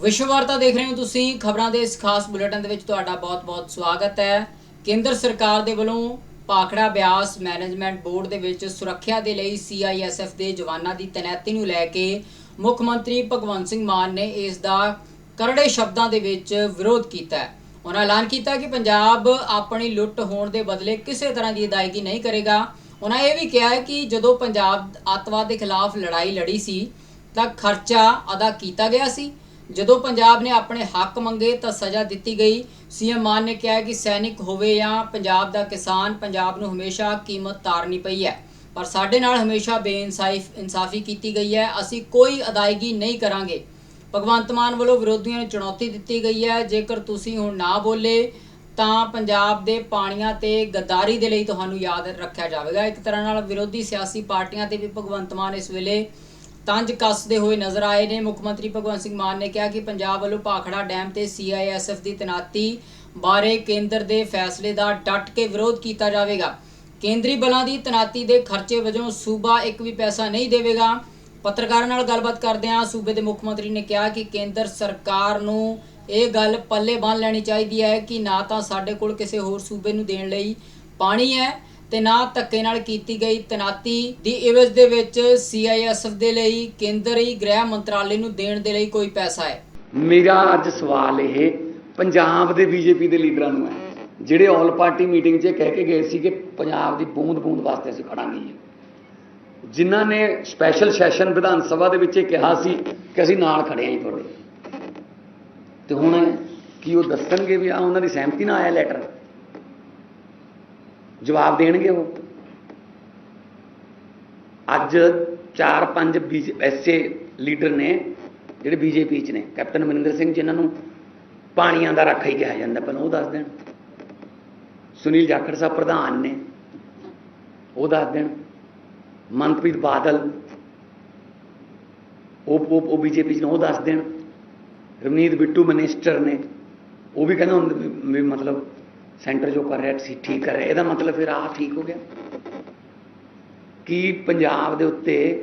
ਵਿਸ਼ਵ ਵਾਰਤਾ ਦੇਖ ਰਹੇ ਹੋ ਤੁਸੀਂ ਖਬਰਾਂ ਦੇ ਇਸ ਖਾਸ ਬੁਲੇਟਿਨ ਦੇ ਵਿੱਚ ਤੁਹਾਡਾ ਬਹੁਤ-ਬਹੁਤ ਸਵਾਗਤ ਹੈ। ਕੇਂਦਰ ਸਰਕਾਰ ਦੇ ਵੱਲੋਂ ਪਾਖੜਾ ਬਿਆਸ ਮੈਨੇਜਮੈਂਟ ਬੋਰਡ ਦੇ ਵਿੱਚ ਸੁਰੱਖਿਆ ਦੇ ਲਈ ਸੀਆਈਐਸਐਫ ਦੇ ਜਵਾਨਾਂ ਦੀ ਤੈਨਾਤੀ ਨੂੰ ਲੈ ਕੇ ਮੁੱਖ ਮੰਤਰੀ ਭਗਵੰਤ ਸਿੰਘ ਮਾਨ ਨੇ ਇਸ ਦਾ ਕਰੜੇ ਸ਼ਬਦਾਂ ਦੇ ਵਿੱਚ ਵਿਰੋਧ ਕੀਤਾ ਹੈ। ਉਹਨਾਂ ਐਲਾਨ ਕੀਤਾ ਕਿ ਪੰਜਾਬ ਆਪਣੀ ਲੁੱਟ ਹੋਣ ਦੇ ਬਦਲੇ ਕਿਸੇ ਤਰ੍ਹਾਂ ਦੀ ਅਦਾਇਗੀ ਨਹੀਂ ਕਰੇਗਾ। ਉਹਨਾਂ ਇਹ ਵੀ ਕਿਹਾ ਕਿ ਜਦੋਂ ਪੰਜਾਬ ਅੱਤਵਾਦ ਦੇ ਖਿਲਾਫ ਲੜਾਈ ਲੜੀ ਸੀ ਤਾਂ ਖਰਚਾ ਅਦਾ ਕੀਤਾ ਗਿਆ ਸੀ। ਜਦੋਂ ਪੰਜਾਬ ਨੇ ਆਪਣੇ ਹੱਕ ਮੰਗੇ ਤਾਂ ਸਜ਼ਾ ਦਿੱਤੀ ਗਈ। ਸੀਐਮ ਮਾਨ ਨੇ ਕਿਹਾ ਕਿ ਸੈਨਿਕ ਹੋਵੇ ਜਾਂ ਪੰਜਾਬ ਦਾ ਕਿਸਾਨ, ਪੰਜਾਬ ਨੂੰ ਹਮੇਸ਼ਾ ਕੀਮਤ ਤਾਰਨੀ ਪਈ ਹੈ। ਪਰ ਸਾਡੇ ਨਾਲ ਹਮੇਸ਼ਾ ਬੇਇਨਸਾਫੀ ਇਨਸਾਫੀ ਕੀਤੀ ਗਈ ਹੈ। ਅਸੀਂ ਕੋਈ ਅਦਾਇਗੀ ਨਹੀਂ ਕਰਾਂਗੇ। ਭਗਵੰਤ ਮਾਨ ਵੱਲੋਂ ਵਿਰੋਧੀਆਂ ਨੂੰ ਚੁਣੌਤੀ ਦਿੱਤੀ ਗਈ ਹੈ। ਜੇਕਰ ਤੁਸੀਂ ਹੁਣ ਨਾ ਬੋਲੇ, ਤਾਂ ਪੰਜਾਬ ਦੇ ਪਾਣੀਆਂ ਤੇ ਗੱਦਾਰੀ ਦੇ ਲਈ ਤੁਹਾਨੂੰ ਯਾਦ ਰੱਖਿਆ ਜਾਵੇਗਾ। ਇੱਕ ਤਰ੍ਹਾਂ ਨਾਲ ਵਿਰੋਧੀ ਸਿਆਸੀ ਪਾਰਟੀਆਂ ਤੇ ਵੀ ਭਗਵੰਤ ਮਾਨ ਇਸ ਵੇਲੇ ਤੰਜ ਕੱਸਦੇ ਹੋਏ ਨਜ਼ਰ ਆਏ ਨੇ। ਮੁੱਖ ਮੰਤਰੀ ਭਗਵੰਤ ਸਿੰਘ ਮਾਨ ਨੇ ਕਿਹਾ ਕਿ ਪੰਜਾਬ ਵੱਲੋਂ ਭਾਖੜਾ ਡੈਮ ਤੇ ਸੀਆਈਐਸਐਫ ਦੀ ਤੈਨਾਤੀ ਬਾਰੇ ਕੇਂਦਰ ਦੇ ਫੈਸਲੇ ਦਾ ਡਟ ਕੇ ਵਿਰੋਧ ਕੀਤਾ ਜਾਵੇਗਾ। ਕੇਂਦਰੀ ਬਲਾਂ ਦੀ ਤੈਨਾਤੀ ਦੇ ਖਰਚੇ ਵਜੋਂ ਸੂਬਾ ਇੱਕ ਵੀ ਪੈਸਾ ਨਹੀਂ ਦੇਵੇਗਾ। ਪੱਤਰਕਾਰਾਂ ਨਾਲ ਗੱਲਬਾਤ ਕਰਦਿਆਂ ਸੂਬੇ ਦੇ ਮੁੱਖ ਮੰਤਰੀ ਨੇ ਕਿਹਾ ਕਿ ਕੇਂਦਰ ਸਰਕਾਰ ਨੂੰ ਇਹ ਗੱਲ ਪੱਲੇ ਬੰਨ ਲੈਣੀ ਚਾਹੀਦੀ ਹੈ ਕਿ ਨਾ ਤਾਂ ਸਾਡੇ ਕੋਲ ਕਿਸੇ ਹੋਰ ਸੂਬੇ ਨੂੰ ਦੇਣ ਲਈ ਪਾਣੀ ਹੈ। ਤੇ ਨਾ ਧੱਕੇ ਨਾਲ ਕੀਤੀ ਗਈ ਤੈਨਾਤੀ ਦੀ ਇਵਜ਼ ਦੇ ਵਿੱਚ ਸੀਆਈਐਸਐਫ ਦੇ ਲਈ ਕੇਂਦਰੀ ਗ੍ਰਹਿ ਮੰਤਰਾਲੇ ਨੂੰ ਦੇਣ ਦੇ ਲਈ ਕੋਈ ਪੈਸਾ ਹੈ। ਮੇਰਾ ਅੱਜ ਸਵਾਲ ਇਹ ਪੰਜਾਬ ਦੇ ਬੀਜੇਪੀ ਦੇ ਲੀਡਰਾਂ ਨੂੰ ਹੈ, ਜਿਹੜੇ ਆਲ ਪਾਰਟੀ ਮੀਟਿੰਗ 'ਚ ਕਹਿ ਕੇ ਗਏ ਸੀ ਕਿ ਪੰਜਾਬ ਦੀ ਬੂੰਦ-ਬੂੰਦ ਵਾਸਤੇ ਅਸੀਂ ਖੜਾਂਗੇ। ਜਿਨ੍ਹਾਂ ਨੇ ਸਪੈਸ਼ਲ ਸੈਸ਼ਨ ਵਿਧਾਨ ਸਭਾ ਦੇ ਵਿੱਚ ਇਹ ਕਿਹਾ ਸੀ ਕਿ ਅਸੀਂ ਨਾਲ ਖੜੇ ਆਂ ਤੁਹਾਡੇ। ਤੇ ਹੁਣ ਕੀ ਉਹ ਦੱਸਣਗੇ ਵੀ ਆ ਉਹਨਾਂ ਦੀ ਸਹਿਮਤੀ ਨਾਲ ਆਇਆ ਲੈਟਰ ਜਵਾਬ ਦੇਣਗੇ ਉਹ? ਅੱਜ 4-5 ਐਸੇ ਲੀਡਰ ਨੇ, ਜਿਹੜੇ ਬੀਜੇਪੀ ਚ ਨੇ, ਕੈਪਟਨ ਅਮਰਿੰਦਰ ਸਿੰਘ ਜਿਨ੍ਹਾਂ ਨੂੰ ਪਾਣੀਆਂ ਦਾ ਰਾਖਾ ਹੀ ਕਿਹਾ ਜਾਂਦਾ, ਪਹਿਲਾਂ ਉਹ ਦੱਸ ਦੇਣ। ਸੁਨੀਲ ਜਾਖੜ ਸਾਹਿਬ ਪ੍ਰਧਾਨ ਨੇ, ਉਹ ਦੱਸ ਦੇਣ। ਮਨਪ੍ਰੀਤ ਬਾਦਲ, ਉਹ ਉਹ ਉਹ ਬੀਜੇਪੀ ਚ ਨੇ, ਉਹ ਦੱਸ ਦੇਣ। ਰਵਨੀਤ ਬਿੱਟੂ ਮਿਨਿਸਟਰ ਨੇ, ਉਹ ਵੀ ਕਹਿੰਦਾ ਹੁੰਦੇ ਵੀ ਮਤਲਬ ਸੈਂਟਰ ਜੋ ਕਰ ਰਿਹਾ ਸੀ, ਠੀਕ ਕਰ ਰਿਹਾ। ਇਹਦਾ ਮਤਲਬ ਫਿਰ ਆਹ ਠੀਕ ਹੋ ਗਿਆ ਕਿ ਪੰਜਾਬ ਦੇ ਉੱਤੇ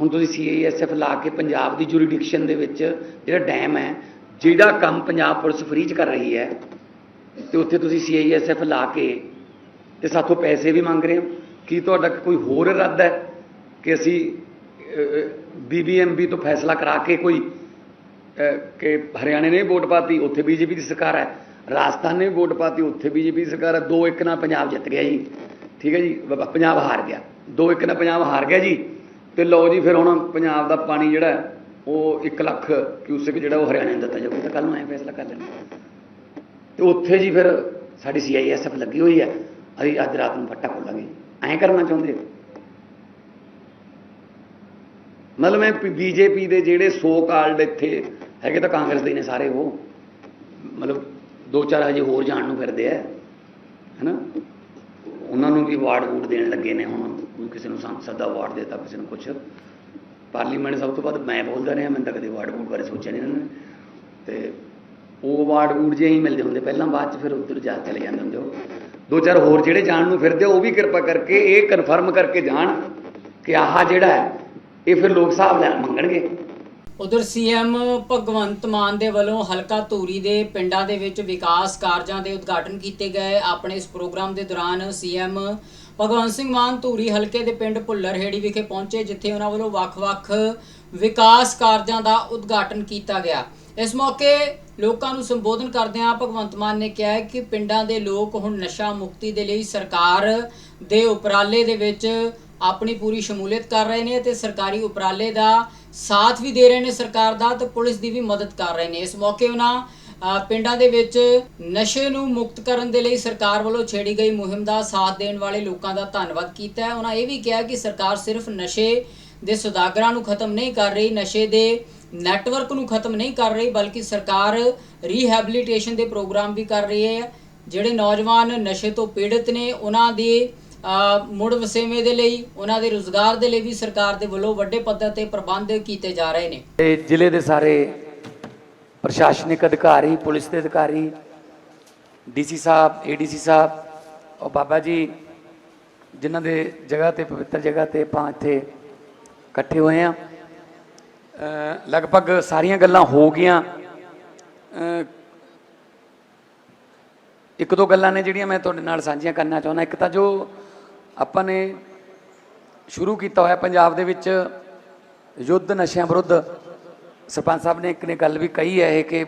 ਹੁਣ ਤੁਸੀਂ ਸੀਆਈਐਸਐਫ ਲਾ ਕੇ ਪੰਜਾਬ ਦੀ ਜੁਰੀਡਿਕਸ਼ਨ ਦੇ ਵਿੱਚ ਜਿਹੜਾ ਡੈਮ ਹੈ ਜਿਹੜਾ ਕੰਮ ਪੰਜਾਬ ਪੁਲਿਸ ਫ੍ਰੀ ਚ ਕਰ ਰਹੀ ਹੈ, ਤੇ ਉੱਥੇ ਤੁਸੀਂ ਸੀਆਈਐਸਐਫ ਲਾ ਕੇ ਤੇ ਸਾਥੋਂ ਪੈਸੇ ਵੀ ਮੰਗ ਰਹੇ ਹੋ। ਕੀ ਤੁਹਾਡਾ ਕੋਈ ਹੋਰ ਇਰਾਦਾ ਹੈ ਕਿ ਅਸੀਂ ਬੀਬੀਐਮਬੀ ਤੋਂ ਫੈਸਲਾ ਕਰਾ ਕੇ ਕੋਈ ਕਿ ਹਰਿਆਣੇ ਨੇ ਵੀ ਵੋਟ ਪਾਤੀ, ਉੱਥੇ ਬੀਜੇਪੀ ਦੀ ਸਰਕਾਰ ਹੈ? ਰਾਜਸਥਾਨ ਨੇ ਵੀ ਵੋਟ ਪਾਤੀ, ਉੱਥੇ ਬੀਜੇਪੀ ਦੀ ਸਰਕਾਰ ਹੈ ਦੋ ਇੱਕ ਨਾਲ ਪੰਜਾਬ ਜਿੱਤ ਗਿਆ ਜੀ। ਠੀਕ ਹੈ ਜੀ ਪੰਜਾਬ ਹਾਰ ਗਿਆ। ਦੋ ਇੱਕ ਨਾਲ ਪੰਜਾਬ ਹਾਰ ਗਿਆ ਜੀ। ਤੇ ਲਓ ਜੀ ਫਿਰ ਹੁਣ ਪੰਜਾਬ ਦਾ ਪਾਣੀ ਜਿਹੜਾ, ਉਹ 1 ਲੱਖ ਕਿਊਸਿਕ ਜਿਹੜਾ ਉਹ ਹਰਿਆਣੇ ਨੂੰ ਦਿੱਤਾ ਜਾਊਗਾ। ਤਾਂ ਕੱਲ ਨੂੰ ਐ ਫੈਸਲਾ ਕਰ ਲੈਣਾ ਤੇ ਉੱਥੇ ਜੀ ਫਿਰ ਸਾਡੀ ਸੀਆਈਐਸਐਫ ਲੱਗੀ ਹੋਈ ਹੈ। ਅਸੀਂ ਅੱਜ ਰਾਤ ਨੂੰ ਫੱਟਾ ਖੋਲਾਂਗੇ। ਐਂ ਕਰਨਾ ਚਾਹੁੰਦੇ ਹੋ? ਮਤਲਬ ਮੈਂ ਬੀਜੇਪੀ ਦੇ ਜਿਹੜੇ ਸੋ ਕਾਲਡ ਇੱਥੇ ਹੈਗੇ ਤਾਂ ਕਾਂਗਰਸ ਦੇ ਨੇ ਸਾਰੇ ਉਹ। ਮਤਲਬ ਦੋ ਚਾਰ ਹਜੇ ਹੋਰ ਜਾਣ ਨੂੰ ਫਿਰਦੇ ਆ, ਹੈਨਾ? ਉਹਨਾਂ ਨੂੰ ਵੀ ਅਵਾਰਡ ਵੂਡ ਦੇਣ ਲੱਗੇ ਨੇ ਹੁਣ ਕਿਸੇ ਨੂੰ ਸੰਸਦ ਦਾ ਅਵਾਰਡ ਦੇਤਾ, ਕਿਸੇ ਨੂੰ ਕੁਛ। ਪਾਰਲੀਮੈਂਟ ਸਭ ਤੋਂ ਵੱਧ ਮੈਂ ਬੋਲਦਾ ਰਿਹਾ ਮੈਂ ਤਾਂ ਕਦੇ ਅਵਾਰਡ ਵੂਡ ਬਾਰੇ ਸੋਚਿਆ ਨਹੀਂ ਇਹਨਾਂ ਨੇ। ਤੇ ਉਹ ਅਵਾਰਡ ਵੂਡ ਜੇ ਹੀ ਮਿਲਦੇ ਹੁੰਦੇ, ਪਹਿਲਾਂ ਬਾਅਦ ਚ ਫਿਰ ਉੱਧਰ ਜਾ ਚਲੇ ਜਾਂਦੇ ਹੁੰਦੇ ਉਹ। ਦੋ ਚਾਰ ਹੋਰ ਜਿਹੜੇ ਜਾਣ ਨੂੰ ਫਿਰਦੇ ਉਹ ਵੀ ਕਿਰਪਾ ਕਰਕੇ ਇਹ ਕਨਫਰਮ ਕਰਕੇ ਜਾਣ ਕਿ ਆਹ ਜਿਹੜਾ ਹੈ, ਇਹ ਫਿਰ ਲੋਕ ਹਿਸਾਬ ਲੈ ਮੰਗਣਗੇ। ਉਧਰ ਸੀਐਮ ਭਗਵੰਤ ਮਾਨ ਦੇ ਵੱਲੋਂ ਹਲਕਾ ਧੂਰੀ ਦੇ ਪਿੰਡਾਂ ਦੇ ਵਿੱਚ ਵਿਕਾਸ ਕਾਰਜਾਂ ਦੇ ਉਦਘਾਟਨ ਕੀਤੇ ਗਏ। ਆਪਣੇ ਇਸ ਪ੍ਰੋਗਰਾਮ ਦੇ ਦੌਰਾਨ ਸੀਐਮ ਭਗਵੰਤ ਸਿੰਘ ਮਾਨ ਧੂਰੀ ਹਲਕੇ ਦੇ ਪਿੰਡ ਭੁੱਲਰਹੇੜੀ ਵਿਖੇ ਪਹੁੰਚੇ, ਜਿੱਥੇ ਉਹਨਾਂ ਵੱਲੋਂ ਵੱਖ-ਵੱਖ ਵਿਕਾਸ ਕਾਰਜਾਂ ਦਾ ਉਦਘਾਟਨ ਕੀਤਾ ਗਿਆ। ਇਸ ਮੌਕੇ ਲੋਕਾਂ ਨੂੰ ਸੰਬੋਧਨ ਕਰਦਿਆਂ ਭਗਵੰਤ ਮਾਨ ਨੇ ਕਿਹਾ ਕਿ ਪਿੰਡਾਂ ਦੇ ਲੋਕ ਹੁਣ ਨਸ਼ਾ ਮੁਕਤੀ ਦੇ ਲਈ ਸਰਕਾਰ ਦੇ ਉਪਰਾਲੇ ਦੇ ਵਿੱਚ ਆਪਣੀ ਪੂਰੀ ਸ਼ਮੂਲੀਅਤ ਕਰ ਰਹੇ ਨੇ ਤੇ ਸਰਕਾਰੀ ਉਪਰਾਲੇ ਦਾ ਸਾਥ ਵੀ ਦੇ ਰਹੇ ਨੇ ਸਰਕਾਰ ਦਾ ਤੇ ਪੁਲਿਸ ਦੀ ਵੀ ਮਦਦ ਕਰ ਰਹੇ ਨੇ। ਇਸ ਮੌਕੇ ਉਹਨਾਂ ਪਿੰਡਾਂ ਦੇ ਵਿੱਚ ਨਸ਼ੇ ਨੂੰ ਮੁਕਤ ਕਰਨ ਦੇ ਲਈ ਸਰਕਾਰ ਵੱਲੋਂ ਛੇੜੀ ਗਈ ਮੁਹਿੰਮ ਦਾ ਸਾਥ ਦੇਣ ਵਾਲੇ ਲੋਕਾਂ ਦਾ ਧੰਨਵਾਦ ਕੀਤਾ ਉਹਨਾਂ ਇਹ ਵੀ ਕਿਹਾ ਕਿ ਸਰਕਾਰ ਸਿਰਫ ਨਸ਼ੇ ਦੇ ਸੁਦਾਗਰਾਂ ਨੂੰ ਖਤਮ ਨਹੀਂ ਕਰ ਰਹੀ, ਨਸ਼ੇ ਦੇ ਨੈਟਵਰਕ ਨੂੰ ਖਤਮ ਨਹੀਂ ਕਰ ਰਹੀ, ਬਲਕਿ ਸਰਕਾਰ ਰੀਹੈਬਿਲਿਟੇਸ਼ਨ ਦੇ ਪ੍ਰੋਗਰਾਮ ਵੀ ਕਰ ਰਹੀ ਹੈ। ਜਿਹੜੇ ਨੌਜਵਾਨ ਨਸ਼ੇ ਤੋਂ ਪੀੜਤ ਨੇ, ਉਹਨਾਂ ਦੀ ਮੁੜ ਵਸੇਵੇਂ ਦੇ ਲਈ, ਉਹਨਾਂ ਦੇ ਰੋਜ਼ਗਾਰ ਦੇ ਲਈ ਵੀ ਸਰਕਾਰ ਦੇ ਵੱਲੋਂ ਵੱਡੇ ਪੱਧਰ ਤੇ ਪ੍ਰਬੰਧ ਕੀਤੇ ਜਾ ਰਹੇ ਨੇ। ਤੇ ਜ਼ਿਲ੍ਹੇ ਦੇ ਸਾਰੇ ਪ੍ਰਸ਼ਾਸਨਿਕ ਅਧਿਕਾਰੀ, ਪੁਲਿਸ ਦੇ ਅਧਿਕਾਰੀ, ਡੀਸੀ ਸਾਹਿਬ, ਏਡੀਸੀ ਸਾਹਿਬ, ਔਰ ਬਾਬਾ ਜੀ, ਜਿਨ੍ਹਾਂ ਦੇ ਜਗ੍ਹਾ ਤੇ, ਪਵਿੱਤਰ ਜਗ੍ਹਾ ਤੇ ਆਪਾਂ ਇੱਥੇ ਇਕੱਠੇ ਹੋਏ ਆ ਲਗਭਗ ਸਾਰੀਆਂ ਗੱਲਾਂ ਹੋ ਗਈਆਂ। ਇੱਕ ਦੋ ਗੱਲਾਂ ਨੇ ਜਿਹੜੀਆਂ ਮੈਂ ਤੁਹਾਡੇ ਨਾਲ ਸਾਂਝੀਆਂ ਕਰਨਾ ਚਾਹੁੰਦਾ। ਇੱਕ ਤਾਂ ਜੋ ਆਪਾਂ ਨੇ ਸ਼ੁਰੂ ਕੀਤਾ ਹੋਇਆ ਪੰਜਾਬ ਦੇ ਵਿੱਚ ਯੁੱਧ ਨਸ਼ਿਆਂ ਵਿਰੁੱਧ। ਸਰਪੰਚ ਸਾਹਿਬ ਨੇ ਇੱਕ ਨੇ ਗੱਲ ਵੀ ਕਹੀ ਹੈ ਇਹ ਕਿ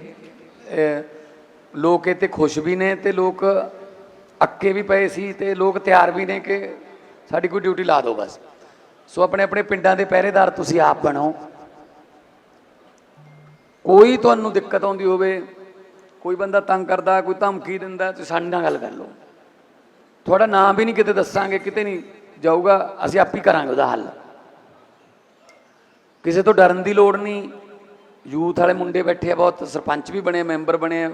ਲੋਕ ਇਹ ਤੇ ਖੁਸ਼ ਵੀ ਨੇ ਤੇ ਲੋਕ ਅੱਕੇ ਵੀ ਪਏ ਸੀ ਤੇ ਲੋਕ ਤਿਆਰ ਵੀ ਨੇ ਕਿ ਸਾਡੀ ਕੋਈ ਡਿਊਟੀ ਲਾ ਦਿਓ ਬਸ। ਸੋ ਆਪਣੇ ਆਪਣੇ ਪਿੰਡਾਂ ਦੇ ਪਹਿਰੇਦਾਰ ਤੁਸੀਂ ਆਪ ਬਣੋ। ਕੋਈ ਤੁਹਾਨੂੰ ਦਿੱਕਤ ਆਉਂਦੀ ਹੋਵੇ, ਕੋਈ ਬੰਦਾ ਤੰਗ ਕਰਦਾ, ਕੋਈ ਧਮਕੀ ਦਿੰਦਾ, ਤੁਸੀਂ ਸਾਡੇ ਨਾਲ ਗੱਲ ਕਰ ਲਓ। ਤੁਹਾਡਾ ਨਾਮ ਵੀ ਨਹੀਂ ਕਿਤੇ ਦੱਸਾਂਗੇ, ਕਿਤੇ ਨਹੀਂ ਜਾਊਗਾ, ਅਸੀਂ ਆਪ ਹੀ ਕਰਾਂਗੇ ਉਹਦਾ ਹੱਲ। ਕਿਸੇ ਤੋਂ ਡਰਨ ਦੀ ਲੋੜ ਨਹੀਂ। ਯੂਥ ਵਾਲੇ ਮੁੰਡੇ ਬੈਠੇ ਆ ਬਹੁਤ, ਸਰਪੰਚ ਵੀ ਬਣੇ ਮੈਂਬਰ ਬਣੇ ਆ।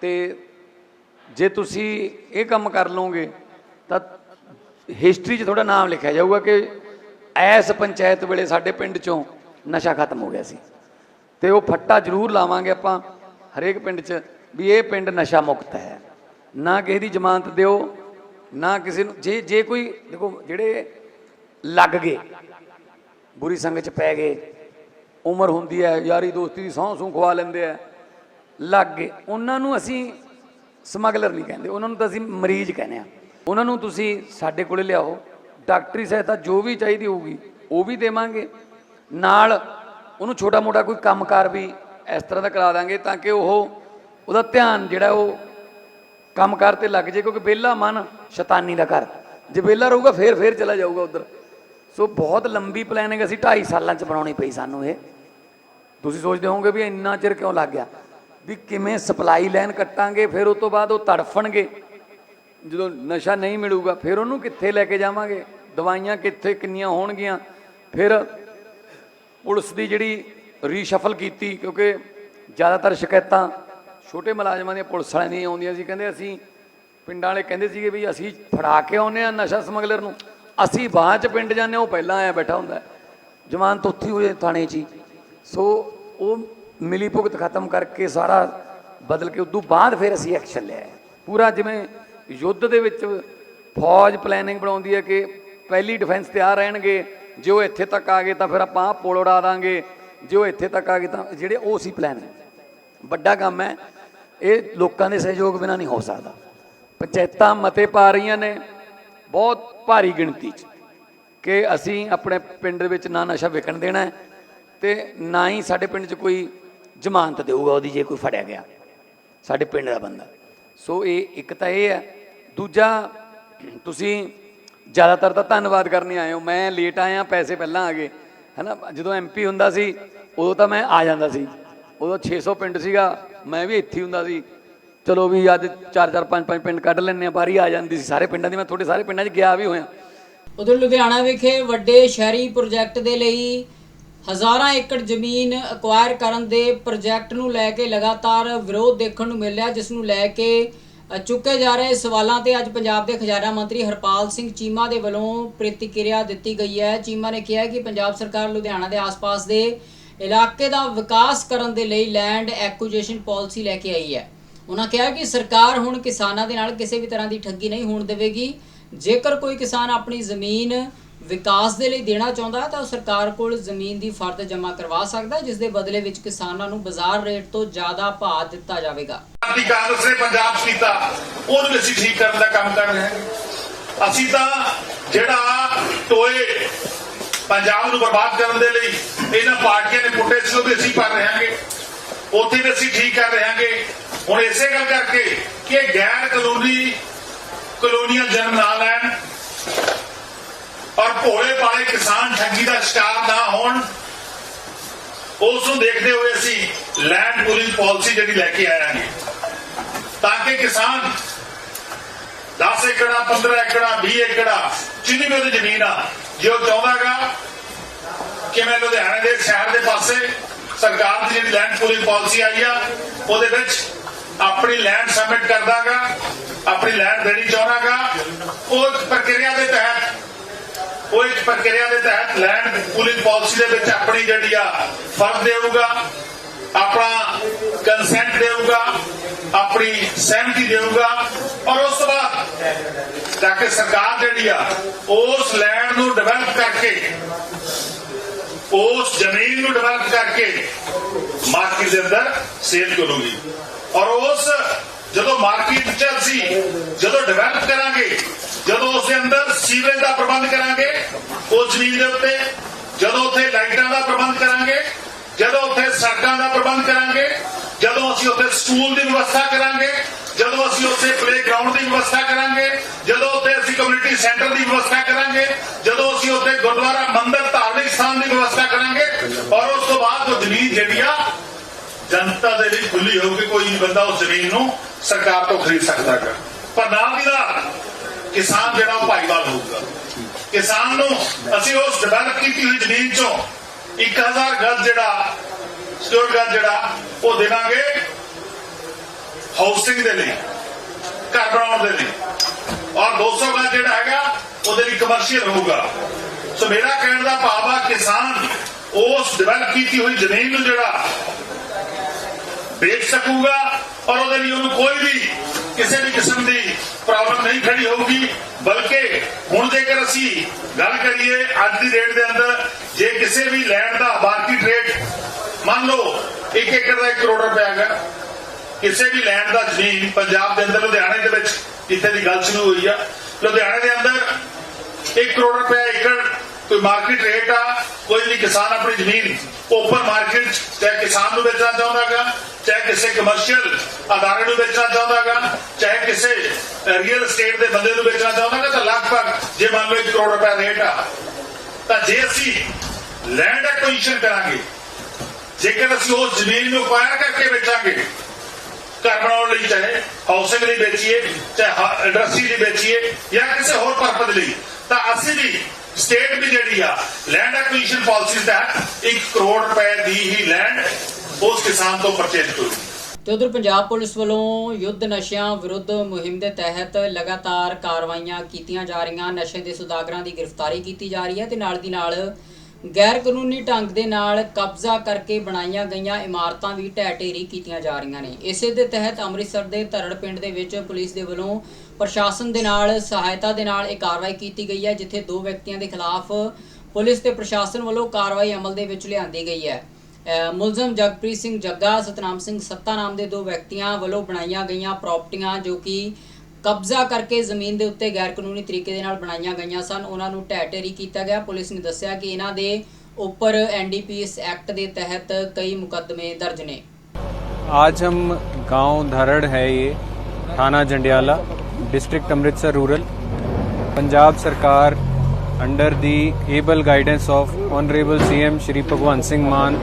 ਤੇ ਜੇ ਤੁਸੀਂ ਇਹ ਕੰਮ ਕਰ ਲਓਗੇ, ਤਾਂ ਹਿਸਟਰੀ 'ਚ ਤੁਹਾਡਾ ਨਾਮ ਲਿਖਿਆ ਜਾਊਗਾ ਕਿ ਐਸ ਪੰਚਾਇਤ ਵੇਲੇ ਸਾਡੇ ਪਿੰਡ 'ਚੋਂ ਨਸ਼ਾ ਖਤਮ ਹੋ ਗਿਆ ਸੀ। ਤੇ ਉਹ ਫੱਟਾ ਜ਼ਰੂਰ ਲਾਵਾਂਗੇ ਆਪਾਂ ਹਰੇਕ ਪਿੰਡ 'ਚ ਵੀ ਇਹ ਪਿੰਡ ਨਸ਼ਾ ਮੁਕਤ ਹੈ। ਨਾ ਕਿਸੇ ਦੀ ਜ਼ਮਾਨਤ ਦਿਓ ਨਾ ਕਿਸੇ ਨੂੰ, ਜੇ ਜੇ ਕੋਈ, ਦੇਖੋ ਜਿਹੜੇ ਲੱਗ ਗਏ, ਬੁਰੀ ਸੰਗਤ 'ਚ ਪੈ ਗਏ, ਉਮਰ ਹੁੰਦੀ ਹੈ, ਯਾਰੀ ਦੋਸਤੀ ਦੀ ਸਹੁੰ ਸੂੰ ਖਵਾ ਲੈਂਦੇ ਆ, ਲੱਗ ਗਏ, ਉਹਨਾਂ ਨੂੰ ਅਸੀਂ ਸਮਗਲਰ ਨਹੀਂ ਕਹਿੰਦੇ, ਉਹਨਾਂ ਨੂੰ ਤਾਂ ਅਸੀਂ ਮਰੀਜ਼ ਕਹਿੰਦੇ ਆ। ਉਹਨਾਂ ਨੂੰ ਤੁਸੀਂ ਸਾਡੇ ਕੋਲੇ ਲਿਆਓ, ਡਾਕਟਰੀ ਸਹਾਇਤਾ ਜੋ ਵੀ ਚਾਹੀਦੀ ਹੋਊਗੀ, ਉਹ ਵੀ ਦੇਵਾਂਗੇ। ਨਾਲ ਉਹਨੂੰ ਛੋਟਾ ਮੋਟਾ ਕੋਈ ਕੰਮਕਾਰ ਵੀ ਇਸ ਤਰ੍ਹਾਂ ਦਾ ਕਰਾ ਦਾਂਗੇ ਤਾਂ ਕਿ ਉਹ, ਉਹਦਾ ਧਿਆਨ ਜਿਹੜਾ ਉਹ ਕੰਮਕਾਰ ਤੇ ਲੱਗ ਜੇ, ਕਿਉਂਕਿ ਵਿਹਲਾ ਮਨ ਸ਼ੈਤਾਨੀ ਦਾ ਘਰ। ਜੇ ਵਿਹਲਾ ਰਹੂਗਾ, ਫੇਰ ਫੇਰ ਚਲਾ ਜਾਊਗਾ ਉਧਰ। ਸੋ ਬਹੁਤ ਲੰਬੀ ਪਲੈਨਿੰਗ ਅਸੀਂ 2.5 ਸਾਲਾਂ ਚ ਬਣਾਉਣੀ ਪਈ ਸਾਨੂੰ ਇਹ। ਤੁਸੀਂ ਸੋਚਦੇ ਹੋਵੋਗੇ ਵੀ ਇੰਨਾ ਚਿਰ ਕਿਉਂ ਲੱਗ ਗਿਆ? ਵੀ ਕਿਵੇਂ ਸਪਲਾਈ ਲਾਈਨ ਕੱਟਾਂਗੇ, ਫਿਰ ਉਸ ਤੋਂ ਬਾਅਦ ਉਹ ਤੜਫਣਗੇ। ਜਦੋਂ ਨਸ਼ਾ ਨਹੀਂ ਮਿਲੂਗਾ, ਫਿਰ ਉਹਨੂੰ ਕਿੱਥੇ ਲੈ ਕੇ ਜਾਵਾਂਗੇ? ਦਵਾਈਆਂ ਕਿੱਥੇ, ਕਿੰਨੀਆਂ ਹੋਣਗੀਆਂ? ਫਿਰ ਪੁਲਿਸ ਦੀ ਜਿਹੜੀ ਰੀਸ਼ਫਲ ਕੀਤੀ, ਕਿਉਂਕਿ ਜ਼ਿਆਦਾਤਰ ਸ਼ਿਕਾਇਤਾਂ ਛੋਟੇ ਮੁਲਾਜ਼ਮਾਂ ਦੀਆਂ ਪੁਲਿਸ ਵਾਲਿਆਂ ਦੀਆਂ ਆਉਂਦੀਆਂ ਸੀ ਕਹਿੰਦੇ ਅਸੀਂ ਪਿੰਡਾਂ ਵਾਲੇ ਕਹਿੰਦੇ ਸੀਗੇ ਵੀ ਅਸੀਂ ਫੜਾ ਕੇ ਆਉਂਦੇ ਆ ਨਸ਼ਾ ਸਮਗਲਰ ਨੂੰ। ਅਸੀਂ ਬਾਅਦ ਚ ਪਿੰਡ ਜਾਂਦੇ ਹਾਂ, ਉਹ ਪਹਿਲਾਂ ਆਇਆ ਬੈਠਾ ਹੁੰਦਾ ਹੈ। ਜ਼ਮਾਨਤ ਉੱਥੇ ਹੀ ਹੋਏ ਥਾਣੇ 'ਚ ਹੀ। ਸੋ ਉਹ ਮਿਲੀ ਭੁਗਤ ਖਤਮ ਕਰਕੇ ਸਾਰਾ ਬਦਲ ਕੇ ਉਦੋਂ ਬਾਅਦ ਫਿਰ ਅਸੀਂ ਐਕਸ਼ਨ ਲਿਆ ਪੂਰਾ ਜਿਵੇਂ ਯੁੱਧ ਦੇ ਵਿੱਚ ਫੌਜ ਪਲੈਨਿੰਗ ਬਣਾਉਂਦੀ ਹੈ ਕਿ ਪਹਿਲੀ ਡਿਫੈਂਸ ਤਿਆਰ ਰਹਿਣਗੇ ਜੇ ਉਹ ਇੱਥੇ ਤੱਕ ਆ ਗਏ ਤਾਂ ਫਿਰ ਆਪਾਂ ਆਹ ਪੁਲ ਉਡਾ ਦਾਂਗੇ ਜੇ ਉਹ ਇੱਥੇ ਤੱਕ ਆ ਗਏ ਤਾਂ ਜਿਹੜੇ ਉਹ ਸੀ ਪਲਾਨ ਵੱਡਾ ਕੰਮ ਹੈ ਇਹ ਲੋਕਾਂ ਦੇ ਸਹਿਯੋਗ ਬਿਨਾਂ ਨਹੀਂ ਹੋ ਸਕਦਾ। ਪੰਚਾਇਤਾਂ ਮਤੇ ਪਾ ਰਹੀਆਂ ਨੇ, ਬਹੁਤ ਭਾਰੀ ਗਿਣਤੀ 'ਚ, ਕਿ ਅਸੀਂ ਆਪਣੇ ਪਿੰਡ ਦੇ ਵਿੱਚ ਨਾ ਨਸ਼ਾ ਵਿਕਣ ਦੇਣਾ ਹੈ ਤੇ ਨਾ ਹੀ ਸਾਡੇ ਪਿੰਡ 'ਚ ਕੋਈ ਜ਼ਮਾਨਤ ਦੇਊਗਾ, ਉਹਦੀ ਜੇ ਕੋਈ ਫੜਿਆ ਗਿਆ, ਸਾਡੇ ਪਿੰਡ ਦਾ ਬੰਦਾ। ਸੋ ਇਹ ਇੱਕ ਤਾਂ ਇਹ ਹੈ। ਦੂਜਾ, ਤੁਸੀਂ ਜ਼ਿਆਦਾਤਰ ਤਾਂ ਧੰਨਵਾਦ ਕਰਨੇ ਆਏ ਹੋ। ਮੈਂ ਲੇਟ ਆਇਆ, ਪੈਸੇ ਪਹਿਲਾਂ ਆ ਗਏ, ਹੈਨਾ? ਜਦੋਂ ਐਮਪੀ ਹੁੰਦਾ ਸੀ, ਉਦੋਂ ਤਾਂ ਮੈਂ ਆ ਜਾਂਦਾ ਸੀ। ਉਦੋਂ 600 ਪਿੰਡ ਸੀਗਾ ਮੈਂ ਵੀ ਇੱਥੇ ਹੁੰਦਾ ਸੀ। ਚਲੋ ਵੀ ਅੱਜ 4 4 5 5 ਪਿੰਡ ਕੱਢ ਲੈਣੇ ਆ ਬਾਰੀ ਆ ਜਾਂਦੀ ਸੀ ਸਾਰੇ ਪਿੰਡਾਂ ਦੀ। ਮੈਂ ਤੁਹਾਡੇ ਸਾਰੇ ਪਿੰਡਾਂ 'ਚ ਗਿਆ ਵੀ ਹੋਇਆ। ਉਧਰ ਲੁਧਿਆਣਾ ਵਿਖੇ ਵੱਡੇ ਸ਼ਹਿਰੀ ਪ੍ਰੋਜੈਕਟ ਦੇ ਲਈ ਹਜ਼ਾਰਾਂ ਏਕੜ ਜ਼ਮੀਨ ਅਕਵਾਇਰ ਕਰਨ ਦੇ ਪ੍ਰੋਜੈਕਟ ਨੂੰ ਲੈ ਕੇ ਲਗਾਤਾਰ ਵਿਰੋਧ ਦੇਖਣ ਨੂੰ ਮਿਲ ਰਿਹਾ ਜਿਸ ਨੂੰ ਲੈ ਕੇ ਚੁੱਕੇ ਜਾ ਰਹੇ ਸਵਾਲਾਂ ਤੇ ਅੱਜ ਪੰਜਾਬ ਦੇ ਖਜ਼ਾਨਾ ਮੰਤਰੀ ਹਰਪਾਲ ਸਿੰਘ ਚੀਮਾ ਦੇ ਵੱਲੋਂ ਪ੍ਰਤੀਕਿਰਿਆ ਦਿੱਤੀ ਗਈ ਹੈ। ਚੀਮਾ ਨੇ ਕਿਹਾ ਕਿ ਪੰਜਾਬ ਸਰਕਾਰ ਲੁਧਿਆਣਾ ਦੇ ਆਸ-ਪਾਸ ਦੇ ਇਲਾਕੇ ਦਾ ਵਿਕਾਸ ਕਰਨ ਦੇ ਲਈ ਲੈਂਡ ਐਕੁਜੀਸ਼ਨ ਪਾਲਿਸੀ ਲੈ ਕੇ ਆਈ ਹੈ। ਉਹਨਾਂ ਕਿਹਾ ਕਿ ਸਰਕਾਰ ਹੁਣ ਕਿਸਾਨਾਂ ਦੇ ਨਾਲ ਕਿਸੇ ਵੀ ਤਰ੍ਹਾਂ ਦੀ ਠੱਗੀ ਨਹੀਂ ਹੋਣ ਦੇਵੇਗੀ। ਜੇਕਰ ਕੋਈ ਕਿਸਾਨ ਆਪਣੀ ਜ਼ਮੀਨ ਵਿਕਾਸ ਦੇ ਲਈ ਦੇਣਾ ਚਾਹੁੰਦਾ ਹੈ ਤਾਂ ਉਹ ਸਰਕਾਰ ਕੋਲ ਜ਼ਮੀਨ ਦੀ ਫਰਦ ਜਮ੍ਹਾਂ ਕਰਵਾ ਸਕਦਾ ਜਿਸ ਦੇ ਬਦਲੇ ਵਿੱਚ ਕਿਸਾਨਾਂ ਨੂੰ ਬਾਜ਼ਾਰ ਰੇਟ ਤੋਂ ਜ਼ਿਆਦਾ ਭਾਅ ਦਿੱਤਾ ਜਾਵੇਗਾ। ਪਾਰਟੀ ਕਾਂਗਰਸ ਨੇ ਪੰਜਾਬ 'ਚ ਕੀਤਾ, ਉਹਨੂੰ ਅਸੀਂ ਠੀਕ ਕਰਨ ਦਾ ਕੰਮ ਕਰ ਰਹੇ ਹਾਂ। ਅਸੀਂ ਤਾਂ ਜਿਹੜਾ ਟੋਏ ਪੰਜਾਬ ਨੂੰ ਬਰਬਾਦ ਕਰਨ ਦੇ ਲਈ ਇਹਨਾਂ ਪਾਰਟੀਆਂ ਨੇ ਪੁੱਟੇ ਸੀ ਉਹ ਵੀ ਅਸੀਂ ਕਰ ਰਹੇ ਹਾਂਗੇ। ਉੱਥੇ ਵੀ ਅਸੀਂ ਠੀਕ ਕਰ ਰਹੇ ਹਾਂਗੇ। ਹੁਣ ਇਸੇ ਗੱਲ ਕਰਕੇ ਕਿ ਗੈਰ ਕਾਨੂੰਨੀ ਕਲੋਨੀਅਲ ਜਨਮ ਨਾ ਲੈਣ ਔਰ ਭੋਲੇ ਪਾਲੇ ਕਿਸਾਨ ਠੱਗੀ ਦਾ ਸ਼ਿਕਾਰ ਨਾ ਹੋਣ, ਉਸ ਨੂੰ ਦੇਖਦੇ ਹੋਏ ਅਸੀਂ ਲੈਂਡ ਪੂਲਿੰਗ ਪਾਲਿਸੀ ਜਿਹੜੀ ਲੈ ਕੇ ਆਏ ਤਾਂ ਕਿ ਕਿਸਾਨ 10 ਏਕੜਾ 15 ਏਕੜਾ 20 ਏਕੜਾ, ਜਿੰਨੀ ਵੀ ਉਹਦੀ ਜ਼ਮੀਨ ਆ ਜੇ ਉਹ ਚਾਹੁੰਦਾਗਾ ਕਿ ਮੈਂ ਲੁਧਿਆਣੇ ਦੇ ਸ਼ਹਿਰ ਦੇ ਪਾਸੇ ਸਰਕਾਰ ਦੀ ਜਿਹੜੀ ਲੈਂਡ ਪੂਲਿੰਗ ਪਾਲਿਸੀ ਆਈ ਆ, ਉਹਦੇ ਵਿੱਚ ਆਪਣੀ ਲੈਂਡ ਸਬਮਿਟ ਕਰਦਾਗਾ, ਆਪਣੀ ਲੈਂਡ ਦੇਣੀ ਚਾਹੁੰਦਾਗਾ, ਉਹ ਪ੍ਰਕਿਰਿਆ ਦੇ ਤਹਿਤ, ਉਹ ਇੱਕ ਪ੍ਰਕਿਰਿਆ ਦੇ ਤਹਿਤ ਲੈਂਡ ਪੂਲਿੰਗ ਪਾਲਿਸੀ ਦੇ ਵਿੱਚ ਆਪਣੀ ਜਿਹੜੀ ਆ ਫਰਜ਼ ਦੇਊਗਾ, ਆਪਣਾ ਕੰਸੈਂਟ ਦੇਊਗਾ, ਆਪਣੀ ਸਹਿਮਤੀ ਦੇਊਗਾ, ਔਰ ਉਸ ਤੋਂ ਬਾਅਦ ਜਾ ਕੇ ਸਰਕਾਰ ਜਿਹੜੀ ਆ, ਉਸ ਲੈਂਡ ਨੂੰ ਡਿਵੈਲਪ ਕਰਕੇ, ਉਸ ਜ਼ਮੀਨ ਨੂੰ ਡਿਵੈਲਪ ਕਰਕੇ ਮਾਰਕੀਟ ਦੇ ਅੰਦਰ ਸੇਲ ਕਰੂਗੀ। ਔਰ ਉਸ ਜਦੋਂ ਮਾਰਕੀਟ ਚ ਅਸੀਂ ਜਦੋਂ ਡਿਵੈਲਪ ਕਰਾਂਗੇ, ਜਦੋਂ ਉਸ ਦੇ ਅੰਦਰ ਸੀਵਰੇਜ ਦਾ ਪ੍ਰਬੰਧ ਕਰਾਂਗੇ ਉਸ ਜ਼ਮੀਨ ਦੇ ਉੱਤੇ ਜਦੋਂ ਉੱਥੇ ਲਾਈਟਾਂ ਦਾ ਪ੍ਰਬੰਧ ਕਰਾਂਗੇ, ਜਦੋਂ ਉੱਥੇ ਸੜਕਾਂ ਦਾ ਪ੍ਰਬੰਧ ਕਰਾਂਗੇ, ਜਦੋਂ ਅਸੀਂ ਉੱਥੇ ਸਕੂਲ ਦੀ ਵਿਵਸਥਾ ਕਰਾਂਗੇ ਜਦੋਂ ਅਸੀਂ ਉੱਥੇ ਪਲੇਗਰਾਉਂਡ ਦੀ ਵਿਵਸਥਾ ਕਰਾਂਗੇ, ਜਦੋਂ ਉੱਥੇ ਅਸੀਂ ਕਮਿਊਨਿਟੀ ਸੈਂਟਰ ਦੀ ਵਿਵਸਥਾ ਕਰਾਂਗੇ, ਜਦੋਂ ਅਸੀਂ ਉੱਥੇ ਗੁਰਦੁਆਰਾ ਮੰਦਿਰ ਧਾਰਮਿਕ ਸਥਾਨ ਦੀ ਵਿਵਸਥਾ ਕਰਾਂਗੇ, ਔਰ ਉਸ ਤੋਂ ਬਾਅਦ ਉਹ ਜ਼ਮੀਨ ਜਿਹੜੀ ਆ, ਜਨਤਾ ਦੇ ਲਈ ਖੁੱਲੀ ਹੋਊਗੀ, ਕੋਈ ਬੰਦਾ ਉਸ ਜ਼ਮੀਨ ਨੂੰ ਸਰਕਾਰ ਤੋਂ ਖਰੀਦ ਸਕਦਾ ਹੈ ਪਰ ਨਾਲ ਦੀ ਨਾਲ ਕਿਸਾਨ ਜਿਹੜਾ ਉਹ ਭਾਈਵਾਲ ਹੋਊਗਾ। ਕਿਸਾਨ ਨੂੰ ਅਸੀਂ ਉਸ ਡਿਵੈਲਪ ਕੀਤੀ ਹੋਈ ਜ਼ਮੀਨ ਚੋਂ 1000 ਗਜ਼ ਜਿਹੜਾ ਸਟੋਰ ਗਜ਼ ਜਿਹੜਾ, ਉਹ ਦੇਵਾਂਗੇ। ਹਾਊਸਿੰਗ ਦੇ ਲਈ, ਘਰ ਬਣਾਉਣ ਦੇ ਲਈ। ਔਰ 200 ਗਜ਼ ਜਿਹੜਾ ਹੈਗਾ, ਉਹਦੇ ਲਈ ਕਮਰਸ਼ੀਅਲ ਹੋਊਗਾ। ਸੋ ਮੇਰਾ ਕਹਿਣ ਦਾ ਭਾਵ ਆ, ਕਿਸਾਨ ਉਸ ਡਿਵੈਲਪ ਕੀਤੀ ਹੋਈ ਜ਼ਮੀਨ ਨੂੰ ਜਿਹੜਾ ਵੇਚ ਸਕੂਗਾ, ਔਰ ਉਹਦੇ ਲਈ ਉਹਨੂੰ ਕੋਈ ਵੀ ਕਿਸੇ ਵੀ ਕਿਸਮ ਦੀ ਪ੍ਰੋਬਲਮ ਨਹੀਂ ਖੜੀ ਹੋਊਗੀ। ਬਲਕਿ ਹੁਣ ਜੇਕਰ ਅਸੀਂ ਗੱਲ ਕਰੀਏ, ਅੱਜ ਦੀ ਡੇਟ ਦੇ ਅੰਦਰ, ਜੇ ਕਿਸੇ ਵੀ ਲੈਂਡ ਦਾ ਮਾਰਕੀਟ ਰੇਟ ਮੰਨ ਲਓ 1 ਏਕੜ ਦਾ 1 ਕਰੋੜ ਰੁਪਏ ਹੈਗਾ ਕਿਸੇ ਵੀ ਲੈਂਡ ਦਾ ਜ਼ਮੀਨ ਪੰਜਾਬ ਦੇ ਅੰਦਰ, ਲੁਧਿਆਣੇ ਦੇ ਵਿੱਚ ਜਿੱਥੇ ਦੀ ਗੱਲ ਸ਼ੁਰੂ ਹੋਈ ਆ। ਲੁਧਿਆਣੇ ਦੇ ਅੰਦਰ 1 ਕਰੋੜ ਰੁਪਏ ਏਕੜ ਕੋਈ ਮਾਰਕੀਟ ਰੇਟ ਆ, ਕੋਈ ਵੀ ਕਿਸਾਨ ਆਪਣੀ ਜ਼ਮੀਨ ਓਪਨ ਮਾਰਕੀਟ ਚਾਹੇ ਕਿਸਾਨ ਨੂੰ ਵੇਚਣਾ ਚਾਹੁੰਦਾਗਾ ਚਾਹੇ ਕਿਸੇ ਕਮਰਸ਼ੀਅਲ ਅਦਾਰੇ ਨੂੰ ਵੇਚਣਾ ਚਾਹੁੰਦਾਗਾ ਚਾਹੇ ਕਿਸੇ ਰੀਅਲ ਏਸਟੇਟ ਦੇ ਬੰਦੇ ਨੂੰ ਵੇਚਣਾ ਚਾਹੁੰਦਾਗਾ ਤਾਂ ਲਗਭਗ ਜੇ ਮੰਨ ਲਓ 1 ਕਰੋੜ ਰੁਪਏ ਰੇਟ ਆ। ਤਾਂ ਜੇ ਅਸੀਂ ਲੈਂਡ ਐਕੁਜੀਸ਼ਨ ਕਰਾਂਗੇ, ਜੇਕਰ ਅਸੀਂ ਉਸ ਜ਼ਮੀਨ ਨੂੰ ਅਕਵਾਇਰ ਕਰਕੇ ਵੇਚਾਂਗੇ ਘਰ ਬਣਾਉਣ ਲਈ, ਚਾਹੇ ਹਾਊਸਿੰਗ ਲਈ ਵੇਚੀਏ, ਚਾਹੇ ਇੰਡਸਟਰੀ ਲਈ ਵੇਚੀਏ, ਜਾਂ ਕਿਸੇ ਹੋਰ ਪਰਪਸ ਲਈ। ਤਾਂ ਅਸੀਂ ਵੀ ਸਟੇਟ ਵੀ ਜਿਹੜੀ ਆ ਲੈਂਡ ਐਕੁਜੀਸ਼ਨ ਪਾਲਿਸੀ ਤਹਿਤ 1 ਕਰੋੜ ਰੁਪਏ ਦੀ ਹੀ ਲੈਂਡ ਉਸ ਕਿਸਾਨ ਤੋਂ ਪਰਚੇਜ ਕਰੂਗੀ ਤੇ ਉਧਰ ਪੰਜਾਬ ਪੁਲਿਸ ਵੱਲੋਂ ਯੁੱਧ ਨਸ਼ਿਆਂ ਵਿਰੁੱਧ ਮੁਹਿੰਮ ਦੇ ਤਹਿਤ ਲਗਾਤਾਰ ਕਾਰਵਾਈਆਂ ਕੀਤੀਆਂ ਜਾ ਰਹੀਆਂ। ਨਸ਼ੇ ਦੇ ਸੁਦਾਗਰਾਂ ਦੀ ਗ੍ਰਿਫਤਾਰੀ ਕੀਤੀ ਜਾ ਰਹੀ ਹੈ ਤੇ ਨਾਲ ਦੀ ਨਾਲ ਗੈਰ ਕਾਨੂੰਨੀ ਢੰਗ ਦੇ ਨਾਲ ਕਬਜ਼ਾ ਕਰਕੇ ਬਣਾਈਆਂ ਗਈਆਂ ਇਮਾਰਤਾਂ ਵੀ ਢਹਿ ਢੇਰੀ ਕੀਤੀਆਂ ਜਾ ਰਹੀਆਂ ਨੇ। ਇਸੇ ਦੇ ਤਹਿਤ ਅੰਮ੍ਰਿਤਸਰ ਦੇ ਧਰੜ ਪਿੰਡ ਦੇ ਵਿੱਚ ਪੁਲਿਸ ਦੇ ਵੱਲੋਂ ਪ੍ਰਸ਼ਾਸਨ ਦੇ ਨਾਲ, ਸਹਾਇਤਾ ਦੇ ਨਾਲ ਇਹ ਕਾਰਵਾਈ ਕੀਤੀ ਗਈ ਹੈ, ਜਿੱਥੇ ਦੋ ਵਿਅਕਤੀਆਂ ਦੇ ਖਿਲਾਫ ਪੁਲਿਸ ਤੇ ਪ੍ਰਸ਼ਾਸਨ ਵੱਲੋਂ ਕਾਰਵਾਈ ਅਮਲ ਦੇ ਵਿੱਚ ਲਿਆਂਦੀ ਗਈ ਹੈ। ਮੁਲਜ਼ਮ ਜਗਪ੍ਰੀਤ ਸਿੰਘ ਜੱਗਾ, ਸਤਨਾਮ ਸਿੰਘ ਸੱਤਾ ਨਾਮ ਦੇ ਦੋ ਵਿਅਕਤੀਆਂ ਵੱਲੋਂ ਬਣਾਈਆਂ ਗਈਆਂ ਪ੍ਰਾਪਰਟੀਆਂ ਜੋ ਕਿ ਕਬਜ਼ਾ ਕਰਕੇ ਜ਼ਮੀਨ ਦੇ ਉੱਤੇ ਗੈਰ ਕਾਨੂੰਨੀ ਤਰੀਕੇ ਦੇ ਨਾਲ ਬਣਾਈਆਂ ਗਈਆਂ ਸਨ ਉਹਨਾਂ ਨੂੰ ਢਹਿ ਢੇਰੀ ਕੀਤਾ ਗਿਆ ਪੁਲਿਸ ਨੇ ਦੱਸਿਆ ਕਿ ਇਹਨਾਂ ਦੇ ਉੱਪਰ ਐਨਡੀਪੀਐਸ ਐਕਟ ਦੇ ਤਹਿਤ ਕਈ ਮੁਕੱਦਮੇ ਦਰਜ ਨੇ आज हम गांव धरड़ है ये थाना जंडियाला डिस्ट्रिक्ट अमृतसर रूरल पंजाब सरकार under the able guidance of honourable CM Shri Bhagwant Singh Mann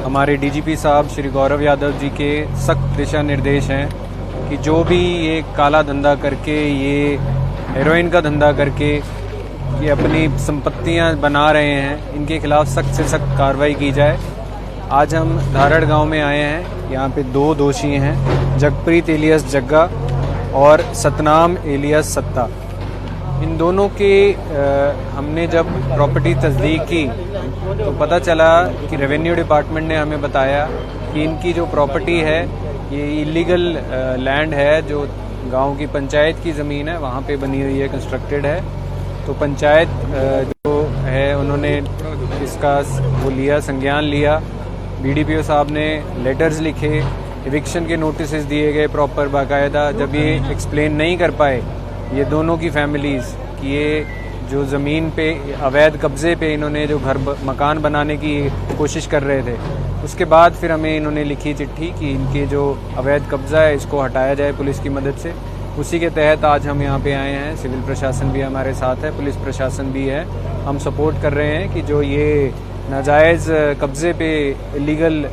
हमारे डीजीपी साहब श्री गौरव यादव जी के सख्त दिशा निर्देश हैं कि जो भी ये काला धंधा करके ये हेरोइन का धंधा करके ये अपनी संपत्तियाँ बना रहे हैं इनके खिलाफ सख्त से सख्त कार्रवाई की जाए। आज हम धारड़ गाँव में आए हैं यहाँ पे दो दोषी हैं जगप्रीत एलियस जग्गा और सतनाम एलियस सत्ता। इन दोनों के अ, हमने जब प्रॉपर्टी तस्दीक की तो पता चला कि रेवेन्यू डिपार्टमेंट ने हमें बताया कि इनकी जो प्रॉपर्टी है ये इलीगल लैंड है जो गाँव की पंचायत की ज़मीन है, वहाँ पे बनी हुई है कंस्ट्रक्टेड है। तो पंचायत जो है, उन्होंने इसका वो लिया, संज्ञान लिया। बीडीपीओ साहब ने लेटर्स लिखे एविक्शन के नोटिस दिए गए प्रॉपर बाकायदा। जब ये एक्सप्लेन नहीं कर पाए, ये दोनों की फैमिलीज़ कि ये जो ज़मीन पे, अवैध कब्ज़े पे इन्होंने जो घर मकान बनाने की कोशिश कर रहे थे उसके बाद फिर हमें इन्होंने लिखी चिट्ठी कि इनके जो अवैध कब्ज़ा है इसको हटाया जाए पुलिस की मदद से। उसी के तहत आज हम यहाँ पे आए हैं। सिविल प्रशासन भी हमारे साथ है पुलिस प्रशासन भी है। हम सपोर्ट कर रहे हैं कि जो ये नाजायज़ कब्ज़े पे इलीगल